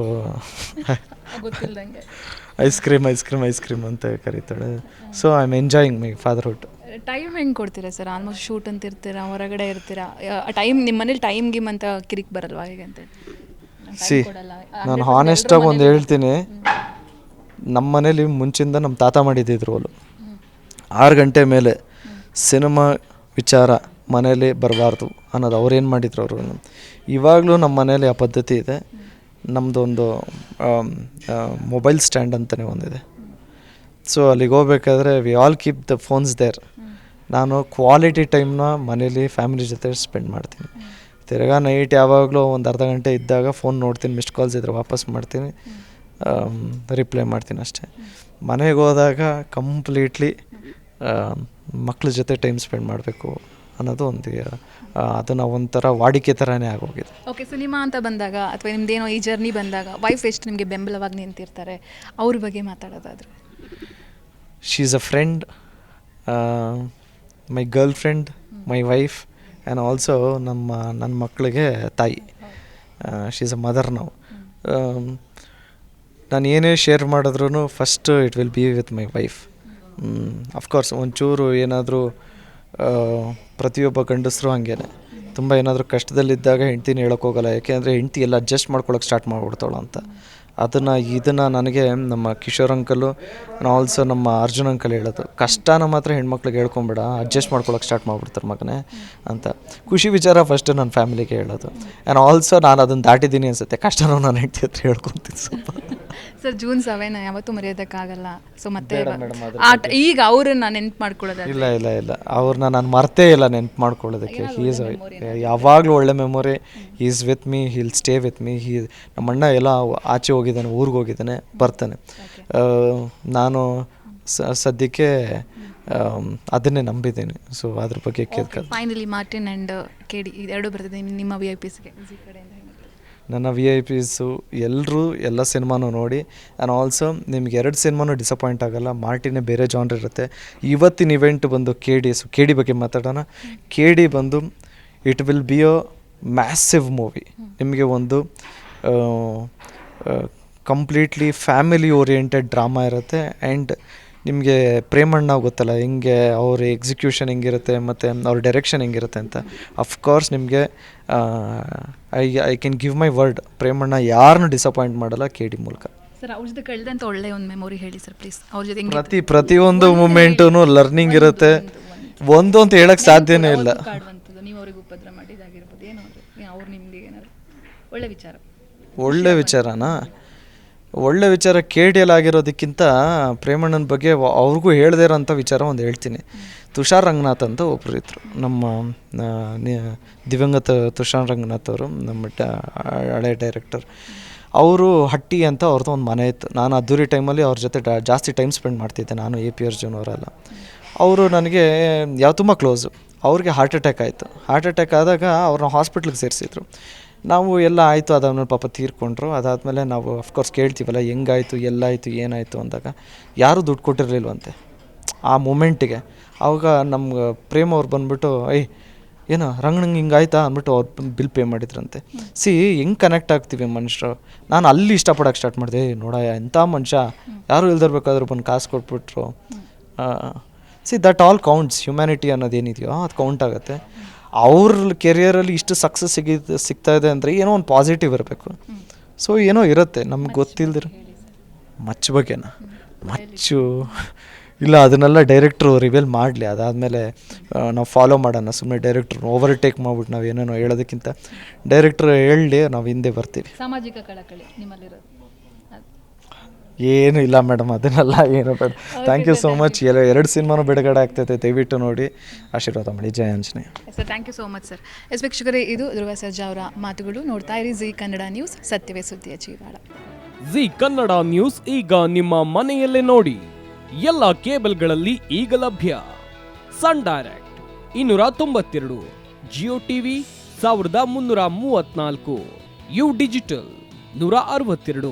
ice cream ice cream ice cream ಅಂತ ಕರೀತಾಳೆ. So I am enjoying my fatherhood time ಹೆಂಗೆ ಕೊಡ್ತೀರಾ ಸರ್? ಆಲ್ಮೋಸ್ಟ್ ಶೂಟ್ ಅಂತ ಇರ್ತೀರಾ ಹೊರಗಡೆ ಇರ್ತೀರಾ? ಟೈಮ್ ನಿಮ್ಮ ಮನೇಲಿ ಟೈಮ್ ಗಿಮ್ ಅಂತ ಕಿರಿಕ್ ಬರಲ್ವಾ ಹೇಗೆ ಅಂತ ಸಿ ನಾನು ಹಾನೆಸ್ಟಾಗಿ ಒಂದು ಹೇಳ್ತೀನಿ. ನಮ್ಮ ಮನೇಲಿ ಮುಂಚಿಂದ ನಮ್ಮ ತಾತ ಮಾಡಿದ್ದಿದ್ರು ಅವರು ಆರು ಗಂಟೆ ಮೇಲೆ ಸಿನಿಮಾ ವಿಚಾರ ಮನೇಲಿ ಬರಬಾರ್ದು ಅನ್ನೋದು ಅವ್ರೇನು ಮಾಡಿದ್ರು ಅವರು. ಇವಾಗಲೂ ನಮ್ಮ ಮನೇಲಿ ಆ ಪದ್ಧತಿ ಇದೆ. ನಮ್ಮದೊಂದು ಮೊಬೈಲ್ ಸ್ಟ್ಯಾಂಡ್ ಅಂತಲೇ ಒಂದಿದೆ. ಸೊ ಅಲ್ಲಿಗೆ ಹೋಗ್ಬೇಕಾದ್ರೆ we all keep the phones there ನಾನು ಕ್ವಾಲಿಟಿ ಟೈಮ್ನ ಮನೇಲಿ ಫ್ಯಾಮಿಲಿ ಜೊತೆ ಸ್ಪೆಂಡ್ ಮಾಡ್ತೀನಿ. ತಿರ್ಗಾ ನೈಟ್ ಯಾವಾಗಲೂ ಒಂದು ಅರ್ಧ ಗಂಟೆ ಇದ್ದಾಗ ಫೋನ್ ನೋಡ್ತೀನಿ ಮಿಸ್ಡ್ ಕಾಲ್ಸ್ ಇದ್ರೆ ವಾಪಸ್ ಮಾಡ್ತೀನಿ. ರಿಪ್ಲೈ ಮಾಡ್ತೀನಿ ಅಷ್ಟೇ. ಮನೆಗೆ ಹೋದಾಗ ಕಂಪ್ಲೀಟ್ಲಿ ಮಕ್ಳ ಜೊತೆ ಟೈಮ್ ಸ್ಪೆಂಡ್ ಮಾಡಬೇಕು ಅನ್ನೋದು ಒಂದು ಅದನ್ನು ಒಂಥರ ವಾಡಿಕೆ ಥರನೇ ಆಗೋಗಿದೆ. ಓಕೆ ಸಿನಿಮಾ ಅಂತ ಬಂದಾಗ ಅಥವಾ ನಿಮ್ದೇನೋ ಈ ಜರ್ನಿ ಬಂದಾಗ ವೈಫ್ ಎಷ್ಟು ನಿಮಗೆ ಬೆಂಬಲವಾಗಿ ನಿಂತಿರ್ತಾರೆ? ಅವ್ರ ಬಗ್ಗೆ ಮಾತಾಡೋದಾದರೆ. She is a friend my girl friend my wife and also ನಮ್ಮ ನನ್ನ ಮಕ್ಕಳಿಗೆ ತಾಯಿ. ಶೀಸ್ ಅ ಮದರ್ ನಾವು ನಾನು ಏನೇ ಶೇರ್ ಮಾಡಿದ್ರೂ first it will be with my wife of course ಒಂಚೂರು ಏನಾದರೂ ಪ್ರತಿಯೊಬ್ಬ ಗಂಡಸರು ಹಾಗೇನೆ. ತುಂಬ ಏನಾದರೂ ಕಷ್ಟದಲ್ಲಿದ್ದಾಗ ಹೆಂಡ್ತಿನ ಹೇಳೋಕ್ಕೋಗಲ್ಲ ಯಾಕೆಂದರೆ ಹೆಂಡ್ತಿ ಎಲ್ಲ ಅಡ್ಜಸ್ಟ್ ಮಾಡ್ಕೊಳಕ್ಕೆ ಸ್ಟಾರ್ಟ್ ಮಾಡಿಬಿಡ್ತಾಳು ಅಂತ ಅದನ್ನು, ಇದನ್ನು ನನಗೆ ನಮ್ಮ ಕಿಶೋರ್ ಅಂಕಲು ಆಲ್ಸೋ ನಮ್ಮ ಅರ್ಜುನ್ ಅಂಕಲ್ ಹೇಳೋದು. ಕಷ್ಟನ ಮಾತ್ರ ಹೆಣ್ಮಕ್ಳಿಗೆ ಹೇಳ್ಕೊಂಬೇಡ ಅಡ್ಜಸ್ಟ್ ಮಾಡ್ಕೊಳಕ್ಕೆ ಸ್ಟಾರ್ಟ್ ಮಾಡಿಬಿಡ್ತಾರೆ ಮಗನೇ ಅಂತ. ಖುಷಿ ವಿಚಾರ ಫಸ್ಟ್ ನನ್ನ ಫ್ಯಾಮಿಲಿಗೆ ಹೇಳೋದು. ಆ್ಯಂಡ್ ಆಲ್ಸೋ ನಾನು ಅದನ್ನು ದಾಟಿದ್ದೀನಿ ಅನ್ಸುತ್ತೆ. ಕಷ್ಟನೂ ನಾನು ಹೆಂಡತಿ ಹತ್ರ ಹೇಳ್ಕೊತೀನಿ ಸ್ವಲ್ಪ. ಸರ್ ಜೂನ್ ಸೆವೆನ್ ಯಾವತ್ತೂ ಮರೆಯೋದಕ್ಕಾಗಲ್ಲ. ಸೊ ಮತ್ತೆ ಬೇಡ ಬ- madam, ಅದ್ರ ಆ ಟ- ಈಗ ಅವ್ರನ್ನ ನೆನ್ಪು ಮಾಡ್ಕೊಳ್ಳೋದು ಇಲ್ಲ ಇಲ್ಲ ಇಲ್ಲ. ಅವ್ರನ್ನ ನಾನು ಮರ್ತೇ ಇಲ್ಲ ನೆನ್ಪು ಮಾಡ್ಕೊಳ್ಳೋದಕ್ಕೆ. ಈಸ್ ಯಾವಾಗಲೂ ಒಳ್ಳೆ memory is with me he'll stay with me he ನಮ್ಮ ಅಣ್ಣ ಎಲ್ಲ ಆಚೆ ಹೋಗಿದ್ದಾನೆ ಊರಿಗೆ ಹೋಗಿದ್ದಾನೆ ಬರ್ತಾನೆ. ಆ, ನಾನು ಸ- ಸದ್ಯಕ್ಕೆ ಆಮ್, ಅದನ್ನೇ ನಂಬಿದ್ದೀನಿ. ಸೊ ಅದ್ರ ಬಗ್ಗೆ ಕೇಳ್ಕ ಫೈನಲಿ ಮಾರ್ಟಿನ್ ಆ್ಯಂಡ್ ಕೆಡಿ ಎರಡು ಬರ್ತದೆ ನಿಮ್ಮ ವಿ ಐ ಪಿಸ್ಗೆ ಕಡೆಯಿಂದ ಹೇಗೆ? ನನ್ನ ವಿ ಐ ಪಿಸು ಎಲ್ಲರೂ ಎಲ್ಲ ಸಿನಿಮಾನೂ ನೋಡಿ ಆ್ಯಂಡ್ ಆಲ್ಸೋ ನಿಮ್ಗೆ ಎರಡು ಸಿನಿಮಾನು ಡಿಸಪಾಯಿಂಟ್ ಆಗಲ್ಲ. ಮಾರ್ಟಿನೇ ಬೇರೆ ಜಾನ್ರ್ ಇರುತ್ತೆ. ಇವತ್ತಿನ ಇವೆಂಟ್ ಬಂದು ಕೆ ಡಿ ಸು ಕೆ ಡಿ ಬಗ್ಗೆ ಮಾತಾಡೋಣ. ಕೆ ಡಿ ಬಂದು it will be a massive movie ನಿಮಗೆ ಒಂದು ಕಂಪ್ಲೀಟ್ಲಿ ಫ್ಯಾಮಿಲಿ ಓರಿಯೆಂಟೆಡ್ ಡ್ರಾಮಾ ಇರುತ್ತೆ. ಆ್ಯಂಡ್ ನಿಮಗೆ ಪ್ರೇಮಣ್ಣ ಗೊತ್ತಲ್ಲ ಹೆಂಗೆ ಅವ್ರ ಎಕ್ಸಿಕ್ಯೂಷನ್ ಹೆಂಗಿರುತ್ತೆ ಮತ್ತು ಅವ್ರ ಡೈರೆಕ್ಷನ್ ಹೆಂಗಿರುತ್ತೆ ಅಂತ. ಅಫ್ಕೋರ್ಸ್ ನಿಮಗೆ I I can give my word Premanna ಯಾರನ್ನು ಡಿಸಪಾಯಿಂಟ್ ಮಾಡಲ್ಲ ಕೆ ಡಿ ಮೂಲಕ. ಸರ್ ಅವ್ರ ಜೊತೆ ಕಳೆದಂತ ಒಳ್ಳೆ ಒಂದು ಮೆಮೊರಿ ಹೇಳಿ ಸರ್ ಪ್ಲೀಸ್ ಅವ್ರ ಜೊತೆ ಹೆಂಗೆ ಪ್ರತಿ ಪ್ರತಿಯೊಂದು ಮೂಮೆಂಟೂ ಲರ್ನಿಂಗ್ ಇರುತ್ತೆ. ಒಂದು ಅಂತ ಹೇಳಕ್ಕೆ ಸಾಧ್ಯನೇ ಇಲ್ಲ. ಕಾಡುವಂಥದ್ದು ನೀವು ಅವ್ರಿಗೆ ಉಪದ್ರ ಮಾಡಿದಾಗಿರ್ಬೋದು ಏನೋ ಅವ್ರು ನಿಮ್ಗೆ ಏನಾದ್ರು ಒಳ್ಳೆ ವಿಚಾರ. ಒಳ್ಳೆ ವಿಚಾರನಾ? ಒಳ್ಳೆ ವಿಚಾರ ಕೆ ಡಿ ಎಲ್ ಆಗಿರೋದಕ್ಕಿಂತ ಪ್ರೇಮಣ್ಣನ ಬಗ್ಗೆ ಅವ್ರಿಗೂ ಹೇಳದೇ ಇರೋಂಥ ವಿಚಾರ ಒಂದು ಹೇಳ್ತೀನಿ. ತುಷಾರ್ ರಂಗನಾಥ್ ಅಂತ ಒಬ್ಬರು ಇದ್ರು. ನಮ್ಮ ದಿವಂಗತ ತುಷಾರ್ ರಂಗನಾಥ್ ಅವರು, ನಮ್ಮ ಹಳೆ ಡೈರೆಕ್ಟರ್. ಅವರು ಹಟ್ಟಿ ಅಂತ ಅವ್ರದ್ದು ಒಂದು ಮನೆ ಇತ್ತು. ನಾನು ಅದ್ದೂರಿ ಟೈಮಲ್ಲಿ ಅವ್ರ ಜೊತೆ ಜಾಸ್ತಿ ಟೈಮ್ ಸ್ಪೆಂಡ್ ಮಾಡ್ತಿದ್ದೆ ನಾನು ಎ ಪಿ ಅರ್ಜುನ್ ಅವರೆಲ್ಲ. ಅವರು ನನಗೆ ಯಾವ, ತುಂಬ ಕ್ಲೋಸು. ಅವ್ರಿಗೆ ಹಾರ್ಟ್ ಅಟ್ಯಾಕ್ ಆಯಿತು. ಹಾರ್ಟ್ ಅಟ್ಯಾಕ್ ಆದಾಗ ಅವ್ರನ್ನ ಹಾಸ್ಪಿಟ್ಲಿಗೆ ಸೇರಿಸಿದ್ರು. ನಾವು ಎಲ್ಲ ಆಯಿತು, ಅದನ್ನು ಪಾಪ ತೀರ್ಕೊಂಡ್ರು. ಅದಾದಮೇಲೆ ನಾವು ಅಫ್ಕೋರ್ಸ್ ಕೇಳ್ತೀವಲ್ಲ, ಹೆಂಗಾಯಿತು, ಎಲ್ಲಾಯಿತು, ಏನಾಯಿತು ಅಂದಾಗ ಯಾರೂ ದುಡ್ಡು ಕೊಟ್ಟಿರಲಿಲ್ವಂತೆ. ಆ ಮೂಮೆಂಟಿಗೆ ಆವಾಗ ನಮ್ಗೆ ಪ್ರೇಮ್ ಅವ್ರು ಬಂದುಬಿಟ್ಟು ಐ ಏನೋ ರಂಗಣಂಗೆ ಹಿಂಗಾಯ್ತಾ? ಅಂದ್ಬಿಟ್ಟು ಅವ್ರು ಬಿಲ್ ಪೇ ಮಾಡಿದ್ರಂತೆ. ಸಿ, ಹೆಂಗೆ ಕನೆಕ್ಟ್ ಆಗ್ತೀವಿ ಮನುಷ್ಯರು ನಾನು ಅಲ್ಲಿ ಇಷ್ಟಪಡೋಕೆ ಸ್ಟಾರ್ಟ್ ಮಾಡಿದೆ. ನೋಡಯ್ಯ ನೋಡ ಎಂಥ ಮನುಷ್ಯ? ಯಾರು ಇಲ್ದಿರ್ಬೇಕಾದ್ರೂ ಬಂದು ಕಾಸು ಕೊಟ್ಬಿಟ್ರು. See that all counts humanity ಅನ್ನೋದೇನಿದೆಯೋ, ಅದು ಕೌಂಟ್ ಆಗುತ್ತೆ. ಅವ್ರ ಕೆರಿಯರಲ್ಲಿ ಇಷ್ಟು ಸಕ್ಸಸ್ ಸಿಗಿ ಸಿಗ್ತಾ ಇದೆ ಅಂದರೆ ಏನೋ ಒಂದು ಪಾಸಿಟಿವ್ ಇರಬೇಕು. ಸೊ ಏನೋ ಇರುತ್ತೆ ನಮ್ಗೆ ಗೊತ್ತಿಲ್ದಿರ ಮಚ್ಚ ಬಗ್ಗೆನಾ? ಮಚ್ಚು. ಇಲ್ಲ ಅದನ್ನೆಲ್ಲ ಡೈರೆಕ್ಟ್ರು ರಿವೀಲ್ ಮಾಡಲಿ. ಅದಾದಮೇಲೆ ನಾವು ಫಾಲೋ ಮಾಡೋಣ. ಸುಮ್ಮನೆ ಡೈರೆಕ್ಟ್ರು ಓವರ್ಟೇಕ್ ಮಾಡ್ಬಿಟ್ಟು ನಾವು ಏನೇನೋ ಹೇಳೋದಕ್ಕಿಂತ ಡೈರೆಕ್ಟ್ರು ಹೇಳಿ ನಾವು ಹಿಂದೆ ಬರ್ತೀವಿ. ಸಾಮಾಜಿಕ ಕಳಕಳಿ ನಿಮ್ಮಲ್ಲಿರೋದು. ಏನು ಇಲ್ಲ ಮೇಡಮ್ ಅದನ್ನೆಲ್ಲ ಏನು ಬೇಡ. ಥ್ಯಾಂಕ್ ಯು ಸೋ ಮಚ್ ಎಲ್ಲ ಎರಡು ಸಿನಿಮಾನು ಬಿಡುಗಡೆ ಆಗ್ತೈತೆ ದಯವಿಟ್ಟು ನೋಡಿ. ಆಶೀರ್ವಾದ ಮಾಡಿ. ಜಯ Anjaneya. Sir thank you so much sir yes ವೀಕ್ಷಕರೇ ಇದು ಧ್ರುವ ಸರ್ಜಾ ಅವರ ಮಾತುಗಳು. ನೋಡ್ತಾ ಇರಿ ಜಿ ಕನ್ನಡ ನ್ಯೂಸ್ ಸತ್ಯವೇ ಸುದ್ದಿಯ ಜೀವಾಳ ಜಿ ಕನ್ನಡ ನ್ಯೂಸ್ ಈಗ ನಿಮ್ಮ ಮನೆಯಲ್ಲೇ ನೋಡಿ. ಎಲ್ಲ ಕೇಬಲ್ಗಳಲ್ಲಿ ಈಗ ಲಭ್ಯ. ಸನ್ ಡೈರೆಕ್ಟ್ ಇನ್ನೂರ ತೊಂಬತ್ತೆರಡು ಜಿಯೋ ಟಿವಿ ಸಾವಿರದ ಮುನ್ನೂರ ಮೂವತ್ನಾಲ್ಕು ಯು ಡಿಜಿಟಲ್ ನೂರ ಅರವತ್ತೆರಡು.